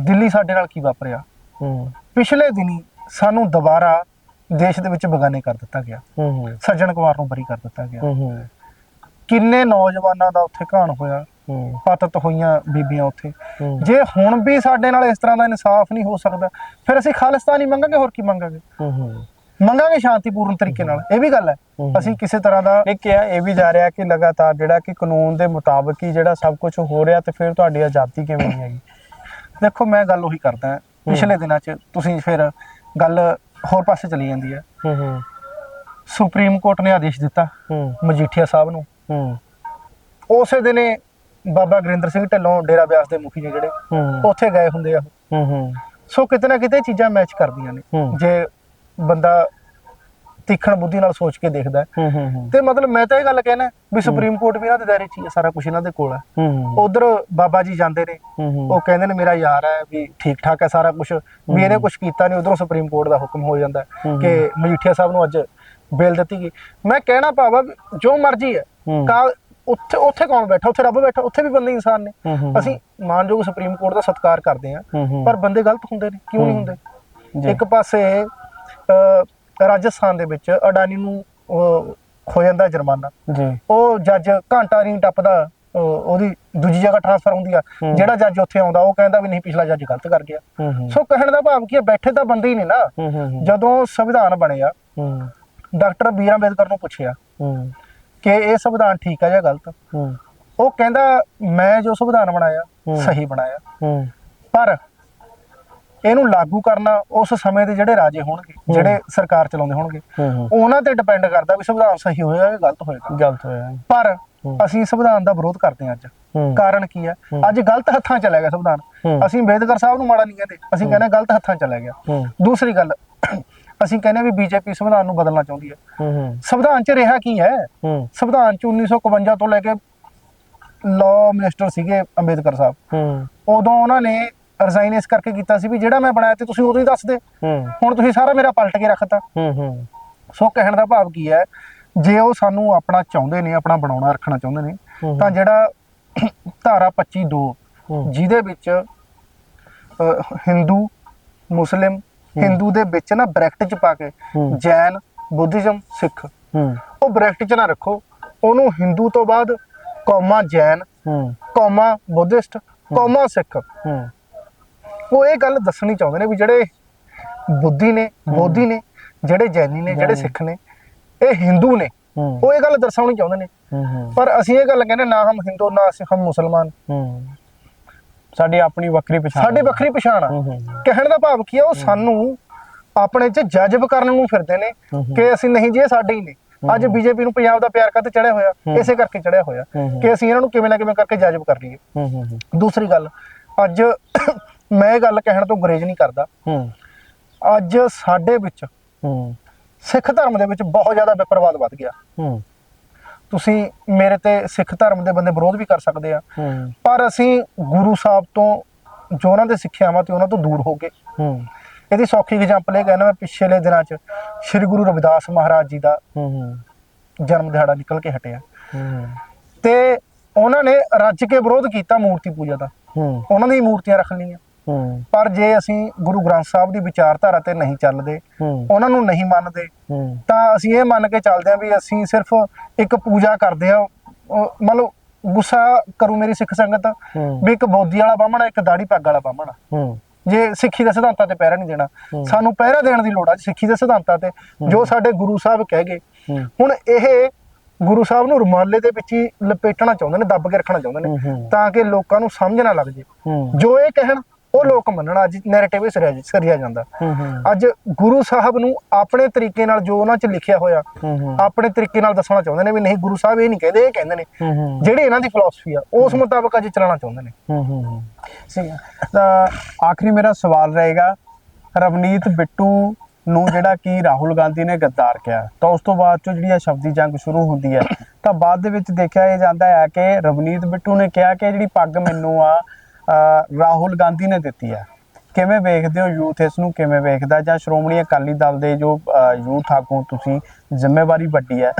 ਦਿੱਲੀ ਸਾਡੇ ਨਾਲ ਕੀ ਵਾਪਰਿਆ? ਹੂੰ। ਪਿਛਲੇ ਦਿਨੀ ਸਾਨੂੰ ਦੁਬਾਰਾ ਦੇਸ਼ ਦੇ ਵਿੱਚ ਬਗਾਨੇ ਕਰ ਦਿੱਤਾ ਗਿਆ। ਹੂੰ ਸੱਜਣ ਕੁਮਾਰ ਨੂੰ ਬਰੀ ਕਰ ਦਿੱਤਾ ਗਿਆ। ਹੂੰ। ਕਿੰਨੇ ਨੌਜਵਾਨਾਂ ਦਾ ਉੱਥੇ ਘਾਣ ਹੋਇਆ? ਪਤਤ ਹੋਈਆਂ ਬੀਬੀਆਂ ਉੱਥੇ। ਹੂੰ। ਜੇ ਹੁਣ ਵੀ ਸਾਡੇ ਨਾਲ ਇਸ ਤਰ੍ਹਾਂ ਦਾ ਇਨਸਾਫ ਨਹੀਂ ਹੋ ਸਕਦਾ ਫਿਰ ਅਸੀਂ ਖਾਲਿਸਤਾਨ ਹੀ ਮੰਗਾਂਗੇ ਹੋਰ ਕੀ ਮੰਗਾਂਗੇ? ਹੂੰ ਹੂੰ। ਮੰਗਾਂਗੇ ਸ਼ਾਂਤੀਪੂਰਨ ਤਰੀਕੇ ਨਾਲ। ਇਹ ਵੀ ਗੱਲ ਹੈ। ਹੂੰ। ਅਸੀਂ ਕਿਸੇ ਤਰ੍ਹਾਂ ਦਾ ਇਹ ਕਿਹਾ ਇਹ ਵੀ ਜਾ ਰਿਹਾ ਕਿ ਲਗਾਤਾਰ ਜਿਹੜਾ ਕਿ ਕਾਨੂੰਨ ਦੇ ਮੁਤਾਬਕ ਹੀ ਜਿਹੜਾ ਸਭ ਕੁਝ ਹੋ ਰਿਹਾ ਤੇ ਫਿਰ ਤੁਹਾਡੀ ਆਜ਼ਾਦੀ ਕਿਵੇਂ ਨਹੀਂ ਹੈਗੀ? ਦੇਖੋ ਮੈਂ ਗੱਲ ਉਹੀ ਕਰਦਾ ਹਾਂ। ਪਿਛਲੇ ਦਿਨਾਂ 'ਚ ਤੁਸੀਂ ਫਿਰ ਗੱਲ ਹੋਰ ਪਾਸੇ ਚਲੀ ਜਾਂਦੀ ਹੈ। ਹੂੰ ਹੂੰ। ਸੁਪਰੀਮ ਕੋਰਟ ਨੇ ਆਦੇਸ਼ ਦਿੱਤਾ ਹੂੰ। ਮਜੀਠੀਆ ਸਾਹਿਬ ਨੂੰ। ਹੂੰ। ਉਸੇ ਦਿਨੇ ਬਾਬਾ ਗੁਰਿੰਦਰ ਸਿੰਘ ਢਿੱਲੋਂ ਡੇਰਾ ਬਿਆਸ ਦੇ ਮੁਖੀ ਨੇ ਜਿਹੜੇ ਹੂੰ। ਉੱਥੇ ਗਏ ਹੁੰਦੇ ਆ। ਉਹ। ਹੂੰ ਹੂੰ। ਸੋ ਕਿਤੇ ਨਾ ਕਿਤੇ ਚੀਜ਼ਾਂ ਮੈਚ ਕਰਦੀਆਂ ਨੇ। ਹੂੰ। ਜੇ ਬੰਦਾ ਤੀਖਣ ਬੁੱਧੀ ਨਾਲ ਸੋਚ ਕੇ ਦੇਖਦਾ ਹੈ। ਹੂੰ ਹੂੰ ਹੂੰ। ਤੇ ਮਤਲਬ ਮੈਂ ਤਾਂ ਇਹ ਗੱਲ ਕਹਿਣਾ ਵੀ ਸੁਪਰੀਮ ਕੋਰਟ ਵੀ ਇਹਨਾਂ ਦੇ ਦਾਇਰੇ 'ਚ ਹੀ ਹੈ ਸਾਰਾ ਕੁਝ ਇਹਨਾਂ ਦੇ ਕੋਲ ਹੈ। ਹੂੰ। ਉਧਰ ਬਾਬਾ ਜੀ ਜਾਂਦੇ ਨੇ। ਹੂੰ ਉਹ ਕਹਿੰਦੇ ਨੇ ਮੇਰਾ ਯਾਰ ਹੈ ਵੀ ਠੀਕ ਠਾਕ ਹੈ ਸਾਰਾ ਕੁਝ ਵੀ ਇਹਨੇ ਕੁਝ ਕੀਤਾ ਨਹੀਂ ਉਧਰੋਂ ਸੁਪਰੀਮ ਕੋਰਟ ਦਾ ਹੁਕਮ ਹੋ ਜਾਂਦਾ ਹੈ ਹੂੰ। ਕਿ ਮਜੀਠੀਆ ਸਾਹਿਬ ਨੂੰ ਅੱਜ ਬੇਲ ਦਿੱਤੀ ਗਈ। ਮੈਂ ਕਹਿਣਾ ਭਾਵਾ ਵੀ ਜੋ ਮਰਜ਼ੀ ਹੈ ਹੂੰ। ਕਾਲ ਉੱਥੇ ਉੱਥੇ ਕੌਣ ਬੈਠਾ? ਉੱਥੇ ਰੱਬ ਬੈਠਾ ਉੱਥੇ ਵੀ ਬੰਦੇ ਇਨਸਾਨ ਨੇ। ਅਸੀਂ ਮਾਨਯੋਗ ਸੁਪਰੀਮ ਕੋਰਟ ਦਾ ਸਤਿਕਾਰ ਕਰਦੇ ਹੂੰ। ਪਰ ਬੰਦੇ ਗਲਤ ਹੁੰਦੇ ਨੇ। ਕਿਉਂ ਨਹੀਂ। ਹੁੰਦੇ। ਇੱਕ ਪਾਸੇ ਰਾਜਸਥਾਨ ਦੇ ਵਿੱਚ ਅਡਾਨੀ ਨੂੰ ਹੋ ਜਾਂਦਾ ਜੁਰਮਾਨਾ। ਉਹ ਜੱਜ ਘੰਟਾ ਨਹੀਂ ਟੱਪਦਾ ਉਹਦੀ ਦੂਜੀ ਜਗ੍ਹਾ ਟ੍ਰਾਂਸਫਰ ਹੁੰਦੀ ਆ। ਜਿਹੜਾ ਜੱਜ ਉੱਥੇ ਆਉਂਦਾ ਉਹ ਕਹਿੰਦਾ ਵੀ ਨਹੀਂ ਪਿਛਲਾ ਜੱਜ ਗਲਤ ਕਰ ਗਿਆ। ਸੋ ਕਹਿਣ ਦਾ ਭਾਵ ਕੀ ਹੈ ਬੈਠੇ ਤਾਂ ਬੰਦੇ ਹੀ ਨੇ ਨਾ। ਜਦੋਂ ਸੰਵਿਧਾਨ ਬਣਿਆ ਡਾਕਟਰ ਬੀਰ ਅੰਬੇਦਕਰ ਨੂੰ ਪੁੱਛਿਆ। ਕਿ ਇਹ ਸੰਵਿਧਾਨ ਠੀਕ ਹੈ ਜਾਂ ਗਲਤ? ਹੂੰ। ਉਹ ਕਹਿੰਦਾ ਮੈਂ ਜੋ ਸੰਵਿਧਾਨ ਬਣਾਇਆ। ਸਹੀ ਬਣਾਇਆ। ਹੂੰ। ਪਰ ਇਹਨੂੰ ਲਾਗੂ ਕਰਨਾ ਉਸ ਸਮੇਂ ਦੇ ਜਿਹੜੇ ਰਾਜੇ ਹੋਣਗੇ ਜਿਹੜੇ ਸਰਕਾਰ ਚਲਾਉਂਦੇ ਹੋਣਗੇ ਉਹਨਾਂ ਤੇ ਡਿਪੈਂਡ ਕਰਦਾ ਵੀ ਸੰਵਿਧਾਨ ਸਹੀ ਹੋਏਗਾ ਜਾਂ ਗਲਤ ਹੋਏਗਾ। ਗਲਤ ਹੋਇਆ ਪਰ। ਅਸੀਂ ਸੰਵਿਧਾਨ ਦਾ ਵਿਰੋਧ ਕਰਦੇ ਹਾਂ ਅੱਜ। ਕਾਰਨ ਕੀ ਹੈ। ਅੱਜ ਗਲਤ ਹੱਥਾਂ ਚਲਾ ਗਿਆ ਸੰਵਿਧਾਨ। ਅਸੀਂ ਅੰਬੇਦਕਰ ਸਾਹਿਬ ਨੂੰ ਮਾੜਾ ਨਹੀਂ ਕਹਿੰਦੇ। ਅਸੀਂ ਕਹਿੰਦੇ ਗਲਤ ਹੱਥਾਂ ਚਲਾ ਗਿਆ। ਦੂਸਰੀ ਗੱਲ ਅਸੀਂ ਕਹਿੰਦੇ ਵੀ ਬੀਜੇਪੀ ਸੰਵਿਧਾਨ ਨੂੰ ਬਦਲਣਾ ਚਾਹੁੰਦੀ ਹੈ। ਹੂੰ ਹੂੰ। ਸੰਵਿਧਾਨ 'ਚ ਰਿਹਾ ਕੀ ਹੈ? ਹੂੰ। ਸੰਵਿਧਾਨ 'ਚ 1951 ਤੋਂ ਲੈ ਕੇ ਲਾਅ ਮਿਨਿਸਟਰ ਸੀਗੇ ਅੰਬੇਦਕਰ ਸਾਹਿਬ। ਹੂੰ। ਉਦੋਂ ਉਹਨਾਂ ਨੇ ਰਿਜ਼ਾਈਨ ਇਸ ਕਰਕੇ ਕੀਤਾ ਸੀ ਵੀ ਜਿਹੜਾ ਮੈਂ ਬਣਾਇਆ ਤੇ ਤੁਸੀਂ ਉਦੋਂ ਹੀ ਦੱਸ ਦੇ। ਹੂੰ। ਹੁਣ ਤੁਸੀਂ ਸਾਰਾ ਮੇਰਾ ਪਲਟ ਕੇ ਰੱਖਤਾ ਹੂੰ ਹੂੰ। ਸੋ ਕਹਿਣ ਦਾ ਭਾਵ ਕੀ ਹੈ ਜੇ ਉਹ ਸਾਨੂੰ ਆਪਣਾ ਚਾਹੁੰਦੇ ਨੇ ਆਪਣਾ ਬਣਾਉਣਾ ਰੱਖਣਾ ਚਾਹੁੰਦੇ ਨੇ। ਤਾਂ ਜਿਹੜਾ ਧਾਰਾ 25 2 ਹੂੰ। ਜਿਹਦੇ ਵਿੱਚ ਹਿੰਦੂ ਮੁਸਲਿਮ ਹਿੰਦੂ ਦੇ ਵਿੱਚ ਨਾ ਬ੍ਰੈਕਟ ਚ ਪਾ ਕੇ। ਜੈਨ ਬੁੱਧੀਜ਼ਮ ਸਿੱਖ। ਉਹ ਬ੍ਰੈਕਟ ਚ ਨਾ ਰੱਖੋ। ਉਹਨੂੰ ਹਿੰਦੂ ਤੋਂ ਬਾਅਦ comma Jain comma Buddhist comma Sikh. ਉਹ ਇਹ ਗੱਲ ਦੱਸਣੀ ਚਾਹੁੰਦੇ ਨੇ ਵੀ ਜਿਹੜੇ ਬੁੱਧੀ ਨੇ ਬੋਧੀ ਨੇ ਜਿਹੜੇ ਜੈਨੀ ਨੇ ਜਿਹੜੇ। ਸਿੱਖ ਨੇ ਇਹ ਹਿੰਦੂ ਨੇ। ਉਹ ਇਹ ਗੱਲ ਦਰਸਾਉਣੀ ਚਾਹੁੰਦੇ ਨੇ। ਪਰ ਅਸੀਂ ਇਹ ਗੱਲ ਕਹਿੰਦੇ ਨਾ ਹਮ ਹਿੰਦੂ ਨਾ ਅਸੀਂ ਹਮ ਮੁਸਲਮਾਨ। ਸਾਡੀ ਆਪਣੀ ਵੱਖਰੀ ਪਛਾਣ ਸਾਡੀ ਵੱਖਰੀ ਪਛਾਣ ਆ। ਕਹਿਣ ਦਾ ਭਾਵ ਕੀ ਆ ਉਹ ਸਾਨੂੰ ਆਪਣੇ 'ਚ ਜਜ਼ਬ ਕਰਨ ਨੂੰ ਫਿਰਦੇ ਨੇ। ਕਿ ਅਸੀਂ ਨਹੀਂ ਜੀ ਇਹ ਸਾਡੇ ਹੀ ਨੇ। ਅੱਜ ਬੀਜੇਪੀ ਨੂੰ ਪੰਜਾਬ ਦਾ ਪਿਆਰ ਕਾਤੇ ਚੜਿਆ ਹੋਇਆ। ਇਸੇ ਕਰਕੇ ਚੜਿਆ ਹੋਇਆ। ਕਿ ਅਸੀਂ ਇਹਨਾਂ ਨੂੰ ਕਿਵੇਂ ਨਾ ਕਿਵੇਂ ਕਰਕੇ ਜਜ਼ਬ ਕਰ ਲਈਏ। ਦੂਸਰੀ ਗੱਲ ਅੱਜ ਮੈਂ ਇਹ ਗੱਲ ਕਹਿਣ ਤੋਂ ਗੁਰੇਜ਼ ਨਹੀਂ ਕਰਦਾ। ਅੱਜ ਸਾਡੇ ਵਿੱਚ ਸਿੱਖ ਧਰਮ ਦੇ ਵਿੱਚ ਬਹੁਤ ਜ਼ਿਆਦਾ ਵਿਪਰਵਾਦ ਵੱਧ ਗਿਆ। ਤੁਸੀਂ ਮੇਰੇ ਤੇ ਸਿੱਖ ਧਰਮ ਦੇ ਬੰਦੇ ਵਿਰੋਧ ਵੀ ਕਰ ਸਕਦੇ ਆ। ਹੂੰ। ਪਰ ਅਸੀਂ ਗੁਰੂ ਸਾਹਿਬ ਤੋਂ ਜੋ ਉਹਨਾਂ ਦੇ ਸਿੱਖਿਆਵਾਂ ਤੇ ਉਹਨਾਂ ਤੋਂ ਦੂਰ ਹੋ ਗਏ। ਹੂੰ। ਇਹਦੀ ਸੌਖੀ ਐਗਜ਼ਾਮਪਲ ਇਹ ਕਹਿੰਦਾ ਮੈਂ ਪਿਛਲੇ ਦਿਨਾਂ 'ਚ ਸ੍ਰੀ ਗੁਰੂ ਰਵਿਦਾਸ ਮਹਾਰਾਜ ਜੀ ਦਾ ਹੂੰ ਜਨਮ ਦਿਹਾੜਾ ਨਿਕਲ ਕੇ ਹਟਿਆ। ਹੂੰ। ਤੇ ਉਹਨਾਂ ਨੇ ਰੱਜ ਕੇ ਵਿਰੋਧ ਕੀਤਾ ਮੂਰਤੀ ਪੂਜਾ ਦਾ। ਹੂੰ। ਉਹਨਾਂ ਦੀ ਮੂਰਤੀਆਂ ਰੱਖ ਲਈਆਂ। ਪਰ ਜੇ ਅਸੀਂ ਗੁਰੂ ਗ੍ਰੰਥ ਸਾਹਿਬ ਦੀ ਵਿਚਾਰਧਾਰਾ ਤੇ ਨਹੀਂ ਚੱਲਦੇ ਉਹਨਾਂ ਨੂੰ ਨਹੀਂ ਮੰਨਦੇ ਤਾਂ ਅਸੀਂ ਇਹ ਮੰਨ ਕੇ ਚੱਲਦੇ ਹਾਂ ਵੀ ਅਸੀਂ ਸਿਰਫ ਇੱਕ ਪੂਜਾ ਕਰਦੇ ਆ ਮਤਲਬ ਗੁੱਸਾ ਕਰੂ ਮੇਰੀ ਸਿੱਖ ਸੰਗਤ ਵੀ ਇੱਕ ਬੋਦੀ ਵਾਲਾ ਬਾਹਮਣ ਆ, ਇੱਕ ਦਾੜੀ ਪੱਗ ਵਾਲਾ ਬਾਹਮਣ ਆ। ਜੇ ਸਿੱਖੀ ਦੇ ਸਿਧਾਂਤਾਂ ਤੇ ਪਹਿਰਾ ਨਹੀਂ ਦੇਣਾ। ਸਾਨੂੰ ਪਹਿਰਾ ਦੇਣ ਦੀ ਲੋੜ ਆ ਸਿੱਖੀ ਦੇ ਸਿਧਾਂਤਾਂ ਤੇ ਜੋ ਸਾਡੇ ਗੁਰੂ ਸਾਹਿਬ ਕਹਿ ਗਏ। ਹੁਣ ਇਹ ਗੁਰੂ ਸਾਹਿਬ ਨੂੰ ਰੁਮਾਲੇ ਦੇ ਵਿੱਚ ਹੀ ਲਪੇਟਣਾ ਚਾਹੁੰਦੇ ਨੇ ਦੱਬ ਕੇ ਰੱਖਣਾ ਚਾਹੁੰਦੇ ਨੇ। ਤਾਂ ਕਿ ਲੋਕਾਂ ਨੂੰ ਸਮਝ ਨਾ ਲੱਗ ਜੇ। ਜੋ ਇਹ ਕਹਿਣ ਉਹ ਲੋਕ ਮੰਨਣ ਅੱਜ ਨੈਰੇਟਿਵ ਹੀ ਸਰਿਆ ਸਰਿਆ ਜਾਂਦਾ। ਅੱਜ ਗੁਰੂ ਸਾਹਿਬ ਨੂੰ ਆਪਣੇ ਤਰੀਕੇ ਨਾਲ ਜੋ ਉਹਨਾਂ 'ਚ ਲਿਖਿਆ ਹੋਇਆ ਆਪਣੇ ਤਰੀਕੇ ਨਾਲ ਦੱਸਣਾ ਚਾਹੁੰਦੇ ਨੇ ਵੀ ਨਹੀਂ ਗੁਰੂ ਸਾਹਿਬ ਇਹ ਨਹੀਂ ਕਹਿੰਦੇ ਇਹ ਕਹਿੰਦੇ ਨੇ। ਜਿਹੜੀ ਇਹਨਾਂ ਦੀ ਫਿਲਾਸਫੀ ਆ ਉਸ ਮੁਤਾਬਕ ਅੱਜ ਚਲਾਉਣਾ ਚਾਹੁੰਦੇ ਨੇ। ਸਹੀ ਆਖਰੀ ਮੇਰਾ ਸਵਾਲ ਰਹੇਗਾ ਰਵਨੀਤ ਬਿੱਟੂ ਨੂੰ ਜਿਹੜਾ ਕਿ ਰਾਹੁਲ ਗਾਂਧੀ ਨੇ ਗੱਦਾਰ ਕਿਹਾ ਤਾਂ ਉਸ ਤੋਂ ਬਾਅਦ ਚੋਂ ਜਿਹੜੀ ਇਹ ਸ਼ਬਦੀ ਜੰਗ ਸ਼ੁਰੂ ਹੁੰਦੀ ਹੈ ਤਾਂ ਬਾਅਦ ਦੇ ਵਿੱਚ ਦੇਖਿਆ ਇਹ ਜਾਂਦਾ ਹੈ ਕਿ ਰਵਨੀਤ ਬਿੱਟੂ ਨੇ ਕਿਹਾ ਕਿ ਜਿਹੜੀ ਪੱਗ ਮੈਨੂੰ ਆ ਰਾਹੁਲ ਗਾਂਧੀ ਨੇ ਦਿੱਤੀ ਹੈ ਕਿਵੇਂ ਵੇਖਦੇ ਹੋ ਯੂਥ ਇਸ ਨੂੰ? ਕਿਵੇਂ ਵੇਖਦਾ? ਜਾਂ ਸ਼੍ਰੋਮਣੀ ਅਕਾਲੀ ਦਲ ਦੇ ਜੋ ਯੂਥ ਆਗੂ ਤੁਸੀਂ ਜ਼ਿੰਮੇਵਾਰੀ ਵੱਡੀ ਹੈ।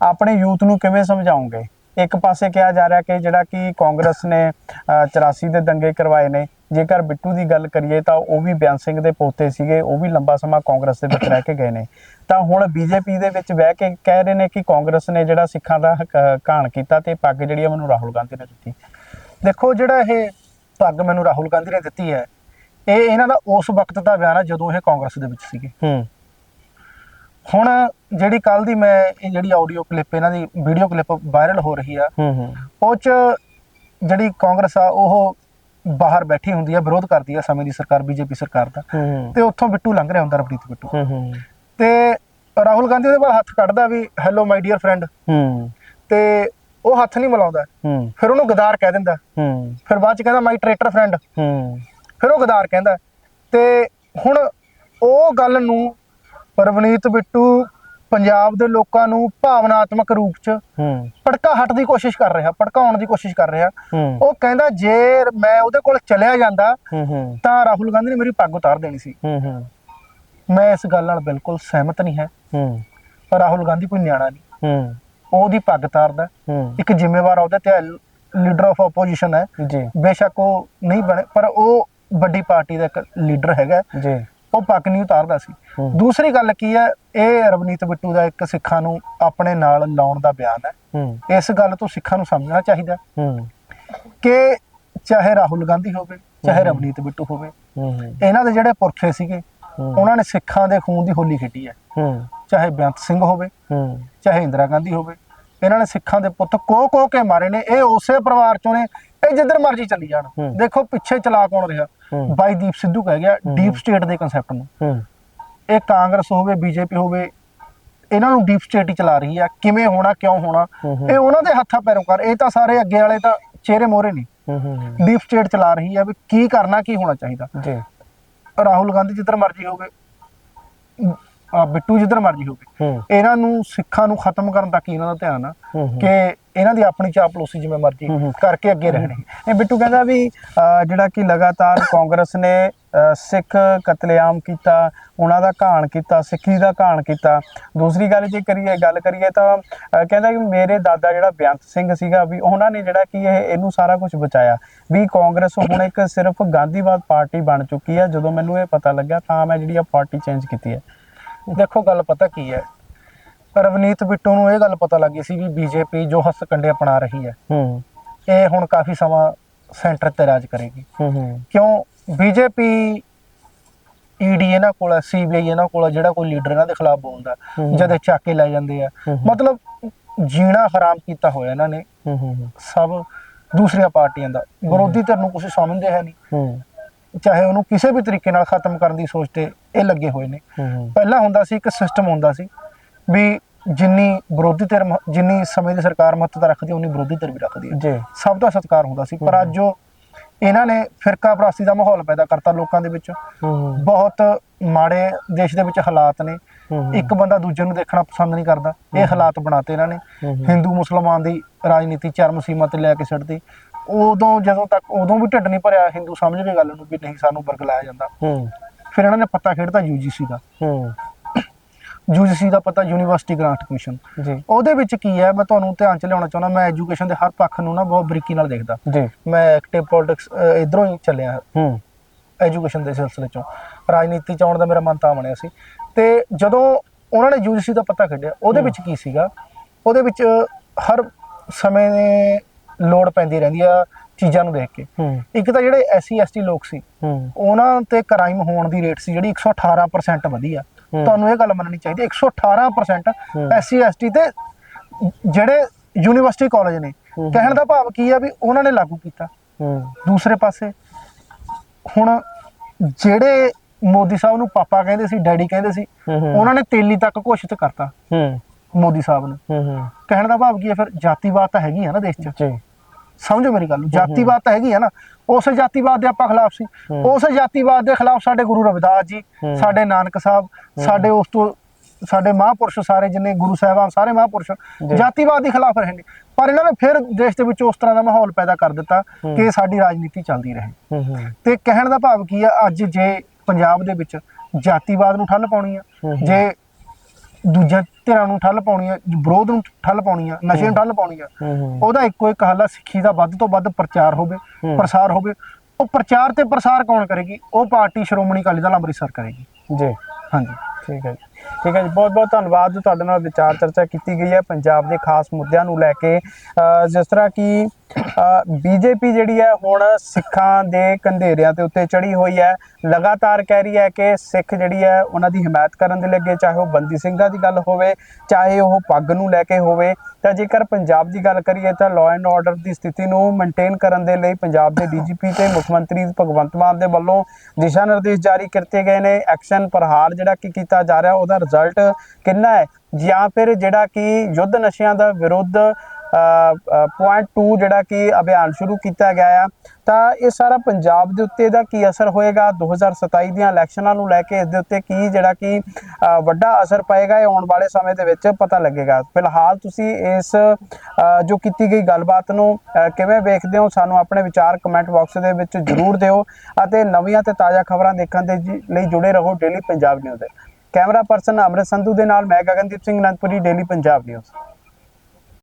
ਆਪਣੇ ਯੂਥ ਨੂੰ ਕਿਵੇਂ ਸਮਝਾਉਂਗੇ ਇੱਕ ਪਾਸੇ ਕਿਹਾ ਜਾ ਰਿਹਾ ਕਿ ਜਿਹੜਾ ਕਿ ਕਾਂਗਰਸ ਨੇ ਅ, 84 ਦੇ ਦੰਗੇ ਕਰਵਾਏ ਨੇ। ਜੇਕਰ ਬਿੱਟੂ ਦੀ ਗੱਲ ਕਰੀਏ ਤਾਂ ਉਹ ਵੀ ਬਿਆਨ ਸਿੰਘ ਦੇ ਪੋਤੇ ਸੀਗੇ ਉਹ ਵੀ ਲੰਬਾ ਸਮਾਂ ਕਾਂਗਰਸ ਦੇ ਵਿੱਚ ਰਹਿ ਕੇ ਗਏ ਨੇ। ਤਾਂ ਹੁਣ ਬੀਜੇਪੀ ਦੇ ਵਿੱਚ ਬਹਿ ਕੇ ਕਹਿ ਰਹੇ ਨੇ ਕਿ ਕਾਂਗਰਸ ਨੇ ਜਿਹੜਾ ਸਿੱਖਾਂ ਦਾ ਘਾਣ ਕੀਤਾ ਤੇ ਪੱਗ ਜਿਹੜੀ ਆ ਮੈਨੂੰ ਰਾਹੁਲ ਗਾਂਧੀ ਨੇ ਦਿੱਤੀ। ਦੇਖੋ ਜਿਹੜਾ ਇਹ ਪੱਗ ਮੈਨੂੰ ਰਾਹੁਲ ਗਾਂਧੀ ਨੇ ਦਿੱਤੀ ਹੈ ਇਹ ਇਹਨਾਂ ਦਾ ਉਸ ਵਕਤ ਦਾ ਬਿਆਨ ਹੈ ਜਦੋਂ ਇਹ ਕਾਂਗਰਸ ਦੇ ਵਿੱਚ ਸੀਗੇ। ਹੂੰ। ਹੁਣ ਜਿਹੜੀ ਕੱਲ ਦੀ ਮੈਂ ਇਹ ਜਿਹੜੀ ਆਡੀਓ ਕਲਿੱਪ ਇਹਨਾਂ ਦੀ ਵੀਡੀਓ ਕਲਿੱਪ ਵਾਇਰਲ ਹੋ ਰਹੀ ਆ ਹੂੰ ਹੂੰ। ਉਹ ਚ ਜਿਹੜੀ ਕਾਂਗਰਸ ਆ ਉਹ ਬਾਹਰ ਬੈਠੀ ਹੁੰਦੀ ਆ ਵਿਰੋਧ ਕਰਦੀ ਆ ਸਮੇਂ ਦੀ ਸਰਕਾਰ ਬੀਜੇਪੀ ਸਰਕਾਰ ਦਾ। ਤੇ ਉੱਥੋਂ ਬਿੱਟੂ ਲੰਘ ਰਿਹਾ ਹੁੰਦਾ ਰਵਨੀਤ ਬਿੱਟੂ। ਹੂੰ ਹੂੰ। ਤੇ ਰਾਹੁਲ ਗਾਂਧੀ ਉਹਦੇ ਬਾਅਦ ਹੱਥ ਕੱਢਦਾ ਵੀ ਹੈਲੋ ਮਾਈ ਡੀਅਰ ਫਰੈਂਡ ਹੂੰ। ਤੇ ਉਹ ਹੱਥ ਨਹੀਂ ਮਿਲਾਉਂਦਾ। ਹੂੰ। ਫਿਰ ਉਹਨੂੰ ਗਦਾਰ ਕਹਿ ਦਿੰਦਾ। ਹੂੰ। ਫਿਰ ਬਾਅਦ ਚ ਕਹਿੰਦਾ ਮਾਈ ਟਰੇਟਰ ਫਰੈਂਡ ਹੂੰ। ਫਿਰ ਉਹ ਗਦਾਰ ਕਹਿੰਦਾ। ਤੇ ਹੁਣ ਉਹ ਗੱਲ ਨੂੰ ਰਵਨੀਤ ਬਿੱਟੂ ਪੰਜਾਬ ਦੇ ਲੋਕਾਂ ਨੂੰ ਭਾਵਨਾਤਮਕ ਰੂਪ ਚ ਹੂੰ। ਭੜਕਾ ਹਟ ਦੀ ਕੋਸ਼ਿਸ਼ ਕਰ ਰਿਹਾ ਭੜਕਾਉਣ ਦੀ ਕੋਸ਼ਿਸ਼ ਕਰ ਰਿਹਾ। ਉਹ ਕਹਿੰਦਾ ਜੇ ਮੈਂ ਉਹਦੇ ਕੋਲ ਚਲਿਆ ਜਾਂਦਾ ਤਾਂ ਰਾਹੁਲ ਗਾਂਧੀ ਨੇ ਮੇਰੀ ਪੱਗ ਉਤਾਰ ਦੇਣੀ ਸੀ। ਮੈਂ ਇਸ ਗੱਲ ਨਾਲ ਬਿਲਕੁਲ ਸਹਿਮਤ ਨਹੀਂ ਹੈ। ਰਾਹੁਲ ਗਾਂਧੀ ਕੋਈ ਨਿਆਣਾ ਨਹੀਂ। ਹੂੰ। ਉਹ ਉਹਦੀ ਪੱਗ ਉਤਾਰਦਾ ਹੂੰ। ਇੱਕ ਜ਼ਿੰਮੇਵਾਰ ਅਹੁਦੇ ਤੇ ਲੀਡਰ ਆਫ ਆਪੋਜੀਸ਼ਨ ਹੈ। ਜੀ। ਬੇਸ਼ੱਕ ਉਹ ਨਹੀਂ ਬਣੇ ਪਰ ਉਹ ਵੱਡੀ ਪਾਰਟੀ ਦਾ ਇੱਕ ਲੀਡਰ ਹੈਗਾ ਜੀ। ਉਹ ਪੱਗ ਨਹੀਂ ਉਤਾਰਦਾ ਸੀ। ਦੂਸਰੀ ਗੱਲ ਕੀ ਹੈ ਇਹ ਰਵਨੀਤ ਬਿੱਟੂ ਦਾ ਇੱਕ ਸਿੱਖਾਂ ਨੂੰ ਆਪਣੇ ਨਾਲ ਲਾਉਣ ਦਾ ਬਿਆਨ ਹੈ। ਇਸ ਗੱਲ ਤੋਂ ਸਿੱਖਾਂ ਨੂੰ ਸਮਝਣਾ ਚਾਹੀਦਾ ਕਿ ਚਾਹੇ ਰਾਹੁਲ ਗਾਂਧੀ ਹੋਵੇ ਚਾਹੇ ਰਵਨੀਤ ਬਿੱਟੂ ਹੋਵੇ ਇਹਨਾਂ ਦੇ ਜਿਹੜੇ ਪੁਰਖੇ ਸੀਗੇ। ਉਹਨਾਂ ਨੇ ਸਿੱਖਾਂ ਦੇ ਖੂਨ ਦੀ ਹੋਲੀ ਖੇਡੀ ਹੈ। ਹੂੰ। ਚਾਹੇ ਬੇਅੰਤ ਸਿੰਘ ਹੋਵੇ ਹੂੰ। ਚਾਹੇ ਇੰਦਰਾ ਗਾਂਧੀ ਹੋਵੇ ਇਹਨਾਂ ਨੇ ਸਿੱਖਾਂ ਦੇ ਪੁੱਤ ਕੋ ਕੋ ਕੇ ਮਾਰੇ ਨੇ ਇਹ ਉਸੇ ਪਰਿਵਾਰ ਚੋਂ ਨੇ ਇਹ ਜਿੱਧਰ ਮਰਜ਼ੀ ਚੱਲੀ ਜਾਣ। ਦੇਖੋ ਪਿੱਛੇ ਚਲਾ ਕੌਣ ਰਿਹਾ। ਬਾਈ ਦੀਪ ਸਿੱਧੂ ਕਹਿ ਗਿਆ ਡੀਪ ਸਟੇਟ ਦੇ ਕਨਸੈਪਟ ਨੂੰ। ਹੂੰ। ਇਹ ਕਾਂਗਰਸ ਹੋਵੇ ਬੀਜੇਪੀ ਹੋਵੇ ਇਹਨਾਂ ਨੂੰ ਡੀਪ ਸਟੇਟ ਹੀ ਚਲਾ ਰਹੀ ਆ ਕਿਵੇਂ ਹੋਣਾ ਕਿਉਂ ਹੋਣਾ। ਇਹ ਉਹਨਾਂ ਦੇ ਹੱਥਾਂ ਪੈਰੋਂ ਕਰ ਇਹ ਤਾਂ ਸਾਰੇ ਅੱਗੇ ਵਾਲੇ ਤਾਂ ਚਿਹਰੇ ਮੋਹਰੇ ਨਹੀਂ ਹੂੰ ਹੂੰ। ਡੀਪ ਸਟੇਟ ਚਲਾ ਰਹੀ ਆ ਵੀ ਕੀ ਕਰਨਾ ਕੀ ਹੋਣਾ ਚਾਹੀਦਾ। ਜੀ। ਰਾਹੁਲ ਗਾਂਧੀ ਜਿੱਧਰ ਮਰਜ਼ੀ ਹੋਵੇ ਆ ਬਿੱਟੂ ਜਿੱਧਰ ਮਰਜ਼ੀ ਹੋਵੇ ਇਹਨਾਂ ਨੂੰ ਸਿੱਖਾਂ ਨੂੰ ਖਤਮ ਕਰਨ ਤੱਕ ਇਹਨਾਂ ਦਾ ਧਿਆਨ ਆ। ਕਿ ਇਹਨਾਂ ਦੀ ਆਪਣੀ ਚਾਪਲੂਸੀ ਜਿਵੇਂ ਮਰਜ਼ੀ। ਕਰਕੇ ਅੱਗੇ ਰਹਿਣੇ ਇਹ ਬਿੱਟੂ ਕਹਿੰਦਾ ਵੀ ਜਿਹੜਾ ਕਿ ਲਗਾਤਾਰ ਕਾਂਗਰਸ ਨੇ ਸਿੱਖ ਕਤਲੇਆਮ ਕੀਤਾ ਉਹਨਾਂ ਦਾ ਘਾਣ ਕੀਤਾ ਸਿੱਖੀ ਦਾ ਘਾਣ ਕੀਤਾ। ਦੂਸਰੀ ਗੱਲ ਜੇ ਕਰੀਏ ਗੱਲ ਕਰੀਏ ਤਾਂ ਕਹਿੰਦਾ ਕਿ ਮੇਰੇ ਦਾਦਾ ਜਿਹੜਾ ਬੇਅੰਤ ਸਿੰਘ ਸੀਗਾ ਵੀ ਉਹਨਾਂ ਨੇ ਜਿਹੜਾ ਕਿ ਇਹ ਇਹਨੂੰ ਸਾਰਾ ਕੁਝ ਬਚਾਇਆ। ਵੀ ਕਾਂਗਰਸ ਹੁਣ ਇੱਕ ਸਿਰਫ ਗਾਂਧੀਵਾਦ ਪਾਰਟੀ ਬਣ ਚੁੱਕੀ ਹੈ ਜਦੋਂ ਮੈਨੂੰ ਇਹ ਪਤਾ ਲੱਗਾ ਤਾਂ ਮੈਂ ਜਿਹੜੀ ਆ ਪਾਰਟੀ ਚੇਂਜ ਕੀਤੀ ਹੈ। ਦੇਖੋ ਗੱਲ ਪਤਾ ਕੀ ਹੈ। ਰਵਨੀਤ ਬਿੱਟੂ ਨੂੰ ਇਹ ਗੱਲ ਪਤਾ ਲੱਗੀ ਸੀ ਵੀ ਬੀਜੇਪੀ ਜੋ ਹੱਸਕੰਡੇ ਅਪਣਾ ਰਹੀ ਹੈ ਹੂੰ। ਇਹ ਹੁਣ ਕਾਫੀ ਸਮਾਂ ਸੈਂਟਰ ਤੇ ਰਾਜ ਕਰੇਗੀ। ਹੂੰ ਹੂੰ। ਕਿਉਂ ਬੀਜੇਪੀ ਈਡੀ ਇਹਨਾਂ ਕੋਲ ਸੀਬੀਆਈ ਇਹਨਾਂ ਕੋਲ ਜਿਹੜਾ ਕੋਈ ਲੀਡਰ ਇਹਨਾਂ ਦੇ ਖਿਲਾਫ ਬੋਲਦਾ। ਜਦ ਇਹ ਚੱਕ ਕੇ ਲੈ ਜਾਂਦੇ ਆ। ਮਤਲਬ ਜੀਣਾ ਹਰਾਮ ਕੀਤਾ ਹੋਇਆ ਇਹਨਾਂ ਨੇ। ਸਭ ਦੂਸਰੀਆਂ ਪਾਰਟੀਆਂ ਦਾ। ਵਿਰੋਧੀ ਧਿਰ ਨੂੰ ਕੁਝ ਸਮਝਦੇ ਹੈ ਨਹੀਂ। ਚਾਹੇ ਉਹਨੂੰ ਕਿਸੇ ਵੀ ਤਰੀਕੇ ਨਾਲ ਖਤਮ ਕਰਨ ਦੀ ਸੋਚ ਤੇ ਇਹ ਲੱਗੇ ਹੋਏ ਨੇ। ਪਹਿਲਾਂ ਹੁੰਦਾ ਸੀ ਇੱਕ ਸਿਸਟਮ ਹੁੰਦਾ ਸੀ ਵੀ ਜਿੰਨੀ ਵਿਰੋਧੀ ਧਿਰ ਜਿੰਨੀ ਸਮੇਂ ਦੀ ਸਰਕਾਰ ਮਹੱਤਤਾ ਰੱਖਦੀ ਹੈ ਉਨੀ ਵਿਰੋਧੀ ਧਿਰ ਵੀ ਰੱਖਦੀ ਹੈ। ਜੀ। ਸਭ ਦਾ ਸਤਿਕਾਰ ਹੁੰਦਾ ਸੀ ਪਰ ਅੱਜ ਜੋ ਇਹਨਾਂ ਨੇ ਫਿਰਕਾ ਪ੍ਰਾਸਤੀ ਦਾ ਮਾਹੌਲ ਪੈਦਾ ਕਰਤਾ ਲੋਕਾਂ ਦੇ ਵਿੱਚ। ਹੂੰ ਬਹੁਤ ਮਾੜੇ ਦੇਸ਼ ਦੇ ਵਿੱਚ ਹਾਲਾਤ ਨੇ। ਇੱਕ ਬੰਦਾ ਦੂਜੇ ਨੂੰ ਦੇਖਣਾ ਪਸੰਦ ਨਹੀਂ ਕਰਦਾ। ਇਹ ਹਾਲਾਤ ਬਣਾਤੇ ਇਹਨਾਂ ਨੇ। ਹਿੰਦੂ ਮੁਸਲਮਾਨ ਦੀ ਰਾਜਨੀਤੀ ਚਰਮ ਸੀਮਾ ਤੇ ਲੈ ਕੇ ਛੱਡਦੀ ਉਦੋਂ ਜਦੋਂ ਤੱਕ ਉਦੋਂ ਵੀ ਢਿੱਡ ਨਹੀਂ ਭਰਿਆ ਹਿੰਦੂ ਸਮਝ ਗਏ ਗੱਲ ਨੂੰ ਵੀ ਨਹੀਂ ਸਾਨੂੰ ਬਰਗਲਾਇਆ ਜਾਂਦਾ। ਹੂੰ। ਫਿਰ ਇਹਨਾਂ ਨੇ ਪੱਤਾ ਖੇਡਤਾ ਯੂਜੀਸੀ ਦਾ। ਯੂਜੀਸੀ ਦਾ ਪਤਾ ਯੂਨੀਵਰਸਿਟੀ ਗ੍ਰਾਂਟ ਕਮਿਸ਼ਨ। ਜੀ। ਉਹਦੇ ਵਿੱਚ ਕੀ ਹੈ ਮੈਂ ਤੁਹਾਨੂੰ ਧਿਆਨ ਚ ਲਿਆਉਣਾ ਚਾਹੁੰਦਾ ਮੈਂ ਐਜੂਕੇਸ਼ਨ ਦੇ ਹਰ ਪੱਖ ਨੂੰ ਨਾ ਬਹੁਤ ਬਰੀਕੀ ਨਾਲ ਦੇਖਦਾ। ਜੀ। ਮੈਂ ਐਕਟਿਵ ਪੋਲਿਟਿਕਸ ਇਧਰੋਂ ਹੀ ਚੱਲਿਆ। ਹੂੰ। ਐਜੂਕੇਸ਼ਨ ਦੇ ਸਿਲਸਿਲੇ ਚੋਂ। ਰਾਜਨੀਤੀ ਚ ਆਉਣ ਦਾ ਮੇਰਾ ਮਨ ਤਾਂ ਬਣਿਆ ਸੀ। ਤੇ ਜਦੋਂ ਉਹਨਾਂ ਨੇ ਯੂਜੀਸੀ ਦਾ ਪਤਾ ਕੱਢਿਆ ਉਹਦੇ ਵਿੱਚ ਕੀ ਸੀਗਾ? ਉਹਦੇ ਵਿੱਚ ਹਰ ਸਮੇਂ ਦੇ ਲੋੜ ਪੈਂਦੀ ਰਹਿੰਦੀ ਆ ਚੀਜ਼ਾਂ ਨੂੰ ਦੇਖ ਕੇ। ਇੱਕ ਤਾਂ ਜਿਹੜੇ ਐਸਸੀ ਐਸਟੀ ਲੋਕ ਸੀ ਉਹਨਾਂ ਤੇ ਕ੍ਰਾਈਮ ਹੋਣ ਦੀ ਰੇਟ ਸੀ ਜਿਹੜੀ 118% ਵਧੀ ਆ। ਤੁਹਾਨੂੰ ਇਹ ਗੱਲ ਮੰਨਣੀ ਚਾਹੀਦੀ 118% ਹੂੰ। ਐਸਸੀ ਐਸਟੀ ਤੇ ਜਿਹੜੇ ਯੂਨੀਵਰਸਿਟੀ ਕਾਲਜ ਨੇ। ਕਹਿਣ ਦਾ ਭਾਵ ਕੀ ਆ ਵੀ ਉਹਨਾਂ ਨੇ ਲਾਗੂ ਕੀਤਾ। ਦੂਸਰੇ ਪਾਸੇ ਹੁਣ ਜਿਹੜੇ ਮੋਦੀ ਸਾਹਿਬ ਨੂੰ ਪਾਪਾ ਕਹਿੰਦੇ ਸੀ ਡੈਡੀ ਕਹਿੰਦੇ ਸੀ। ਉਹਨਾਂ ਨੇ ਤੇਲੀ ਤੱਕ ਘੋਸ਼ਿਤ ਕਰਤਾ ਹੂੰ। ਮੋਦੀ ਸਾਹਿਬ ਨੇ। ਹੂੰ ਹੂੰ। ਕਹਿਣ ਦਾ ਭਾਵ ਕੀ ਹੈ ਫਿਰ? ਜਾਤੀਵਾਦ ਤਾਂ ਹੈਗੀ ਆ ਨਾ ਦੇਸ਼ 'ਚ। ਜੀ। ਸਮਝੋ ਮੇਰੀ ਗੱਲ ਨੂੰ ਜਾਤੀਵਾਦ ਤਾਂ ਹੈਗੀ ਆ ਨਾ ਉਸ ਜਾਤੀਵਾਦ ਦੇ ਆਪਾਂ ਖਿਲਾਫ ਸੀ ਹੂੰ। ਉਸ ਜਾਤੀਵਾਦ ਦੇ ਖਿਲਾਫ ਸਾਡੇ ਗੁਰੂ ਰਵਿਦਾਸ ਜੀ ਹੂੰ। ਸਾਡੇ ਨਾਨਕ ਸਾਹਿਬ ਸਾਡੇ ਉਸ ਤੋਂ ਸਾਡੇ ਮਹਾਂਪੁਰਸ਼ ਸਾਰੇ ਜਿੰਨੇ ਗੁਰੂ ਸਾਹਿਬਾਨ ਸਾਰੇ ਮਹਾਂਪੁਰਸ਼। ਜਾਤੀਵਾਦ ਦੇ ਖਿਲਾਫ ਰਹੇ ਨੇ ਪਰ ਇਹਨਾਂ ਨੇ ਫਿਰ ਦੇਸ਼ ਦੇ ਵਿੱਚ ਉਸ ਤਰ੍ਹਾਂ ਦਾ ਮਾਹੌਲ ਪੈਦਾ ਕਰ ਦਿੱਤਾ ਹੂੰ। ਕਿ ਸਾਡੀ ਰਾਜਨੀਤੀ ਚੱਲਦੀ ਰਹੇ ਹੂੰ ਹੂੰ ਤੇ ਕਹਿਣ ਦਾ ਭਾਵ ਕੀ ਆ ਅੱਜ ਜੇ ਪੰਜਾਬ ਦੇ ਵਿੱਚ ਜਾਤੀਵਾਦ ਨੂੰ ਠੱਲ ਪਾਉਣੀ ਆ ਹੂੰ। ਜੇ ਦੂਜਿਆਂ ਧਿਰਾਂ ਨੂੰ ਠੱਲ ਪਾਉਣੀ ਆ ਵਿਰੋਧ ਨੂੰ ਠੱਲ ਪਾਉਣੀ ਆ ਨਸ਼ੇ ਨੂੰ ਠੱਲ ਪਾਉਣੀ ਆ ਉਹਦਾ ਇੱਕੋ ਇੱਕ ਹੱਲ ਆ ਸਿੱਖੀ ਦਾ ਵੱਧ ਤੋਂ ਵੱਧ ਪ੍ਰਚਾਰ ਹੋਵੇ। ਪ੍ਰਸਾਰ ਹੋਵੇ। ਉਹ ਪ੍ਰਚਾਰ ਤੇ ਪ੍ਰਸਾਰ ਕੌਣ ਕਰੇਗੀ? ਉਹ ਪਾਰਟੀ ਸ਼੍ਰੋਮਣੀ ਅਕਾਲੀ ਦਲ ਅੰਮ੍ਰਿਤਸਰ ਕਰੇਗੀ। ਜੀ। ਹਾਂਜੀ। ਠੀਕ ਹੈ ਜੀ। ਠੀਕ ਹੈ ਜੀ ਬਹੁਤ ਬਹੁਤ ਧੰਨਵਾਦ ਜੋ ਤੁਹਾਡੇ ਨਾਲ ਵਿਚਾਰ ਚਰਚਾ ਕੀਤੀ ਗਈ ਹੈ ਪੰਜਾਬ ਦੇ ਖਾਸ ਮੁੱਦਿਆਂ ਨੂੰ ਲੈ ਕੇ। ਜਿਸ ਤਰ੍ਹਾਂ ਕਿ ਬੀਜੇਪੀ ਜਿਹੜੀ ਹੈ ਹੁਣ ਸਿੱਖਾਂ ਦੇ ਕੰਧੇਰਿਆਂ ਤੇ ਉੱਤੇ ਚੜੀ ਹੋਈ ਹੈ। ਲਗਾਤਾਰ ਕਹਿ ਰਹੀ ਹੈ ਕਿ ਸਿੱਖ ਜਿਹੜੀ ਹੈ, ਉਹਨਾਂ ਦੀ ਹਮਾਇਤ ਕਰਨ ਦੇ ਲੱਗੇ ਚਾਹੇ ਉਹ ਬੰਦੀ ਸਿੰਘਾਂ ਦੀ ਗੱਲ ਹੋਵੇ, ਚਾਹੇ ਉਹ ਪੱਗ ਨੂੰ ਲੈ ਕੇ ਹੋਵੇ। ਤਾਂ ਜੇਕਰ ਪੰਜਾਬ ਦੀ ਗੱਲ ਕਰੀਏ ਤਾਂ ਲਾਅ ਐਂਡ ਆਰਡਰ ਦੀ ਸਥਿਤੀ ਨੂੰ ਮੇਨਟੇਨ ਕਰਨ ਦੇ ਲਈ ਪੰਜਾਬ ਦੇ ਡੀਜੀਪੀ ਤੇ ਮੁੱਖ ਮੰਤਰੀ ਭਗਵੰਤ ਮਾਨ ਦੇ ਵੱਲੋਂ ਦਿਸ਼ਾ ਨਿਰਦੇਸ਼ ਜਾਰੀ ਕੀਤੇ ਗਏ ਨੇ। ਐਕਸ਼ਨ ਪ੍ਰਹਾਰ ਜਿਹੜਾ ਕਿ ਕੀਤਾ ਜਾ ਰਿਹਾ, ਉਹਦਾ ਰਿਜ਼ਲਟ ਕਿੰਨਾ ਹੈ? ਜਾਂ ਫਿਰ ਜਿਹੜਾ ਕਿ ਯੁੱਧ ਨਸ਼ਿਆਂ ਦਾ ਵਿਰੁੱਧ ਪੁਆਇੰਟ 2 ਜਿਹੜਾ ਕਿ ਅਭਿਆਨ ਸ਼ੁਰੂ ਕੀਤਾ ਗਿਆ ਆ, ਤਾਂ ਇਹ ਸਾਰਾ ਪੰਜਾਬ ਦੇ ਉੱਤੇ ਇਹਦਾ ਕੀ ਅਸਰ ਹੋਏਗਾ? 2027 ਦੀਆਂ ਇਲੈਕਸ਼ਨਾਂ ਨੂੰ ਲੈ ਕੇ ਇਸ ਦੇ ਉੱਤੇ ਕੀ ਜਿਹੜਾ ਕਿ ਵੱਡਾ ਅਸਰ ਪਏਗਾ ਇਹ ਆਉਣ ਵਾਲੇ ਸਮੇਂ ਦੇ ਵਿੱਚ ਪਤਾ ਲੱਗੇਗਾ। ਫਿਲਹਾਲ ਤੁਸੀਂ ਇਸ ਜੋ ਕੀਤੀ ਗਈ ਗੱਲਬਾਤ ਨੂੰ ਕਿਵੇਂ ਵੇਖਦੇ ਹੋ, ਸਾਨੂੰ ਆਪਣੇ ਵਿਚਾਰ ਕਮੈਂਟ ਬਾਕਸ ਦੇ ਵਿੱਚ ਜ਼ਰੂਰ ਦਿਓ ਅਤੇ ਨਵੀਆਂ ਤੇ ਤਾਜ਼ਾ ਖਬਰਾਂ ਦੇਖਣ ਦੇ ਜੀ- ਲਈ ਜੁੜੇ ਰਹੋ ਡੇਲੀ ਪੰਜਾਬ ਨਿਊਜ਼ ਦੇ। ਕੈਮਰਾ ਪਰਸਨ ਅਮਰਿਤ ਸੰਧੂ ਦੇ ਨਾਲ, ਮੈਂ ਗਗਨਦੀਪ ਸਿੰਘ ਅਨੰਦਪੁਰੀ ਡੇਲੀ ਪੰਜਾਬ ਨਿਊਜ਼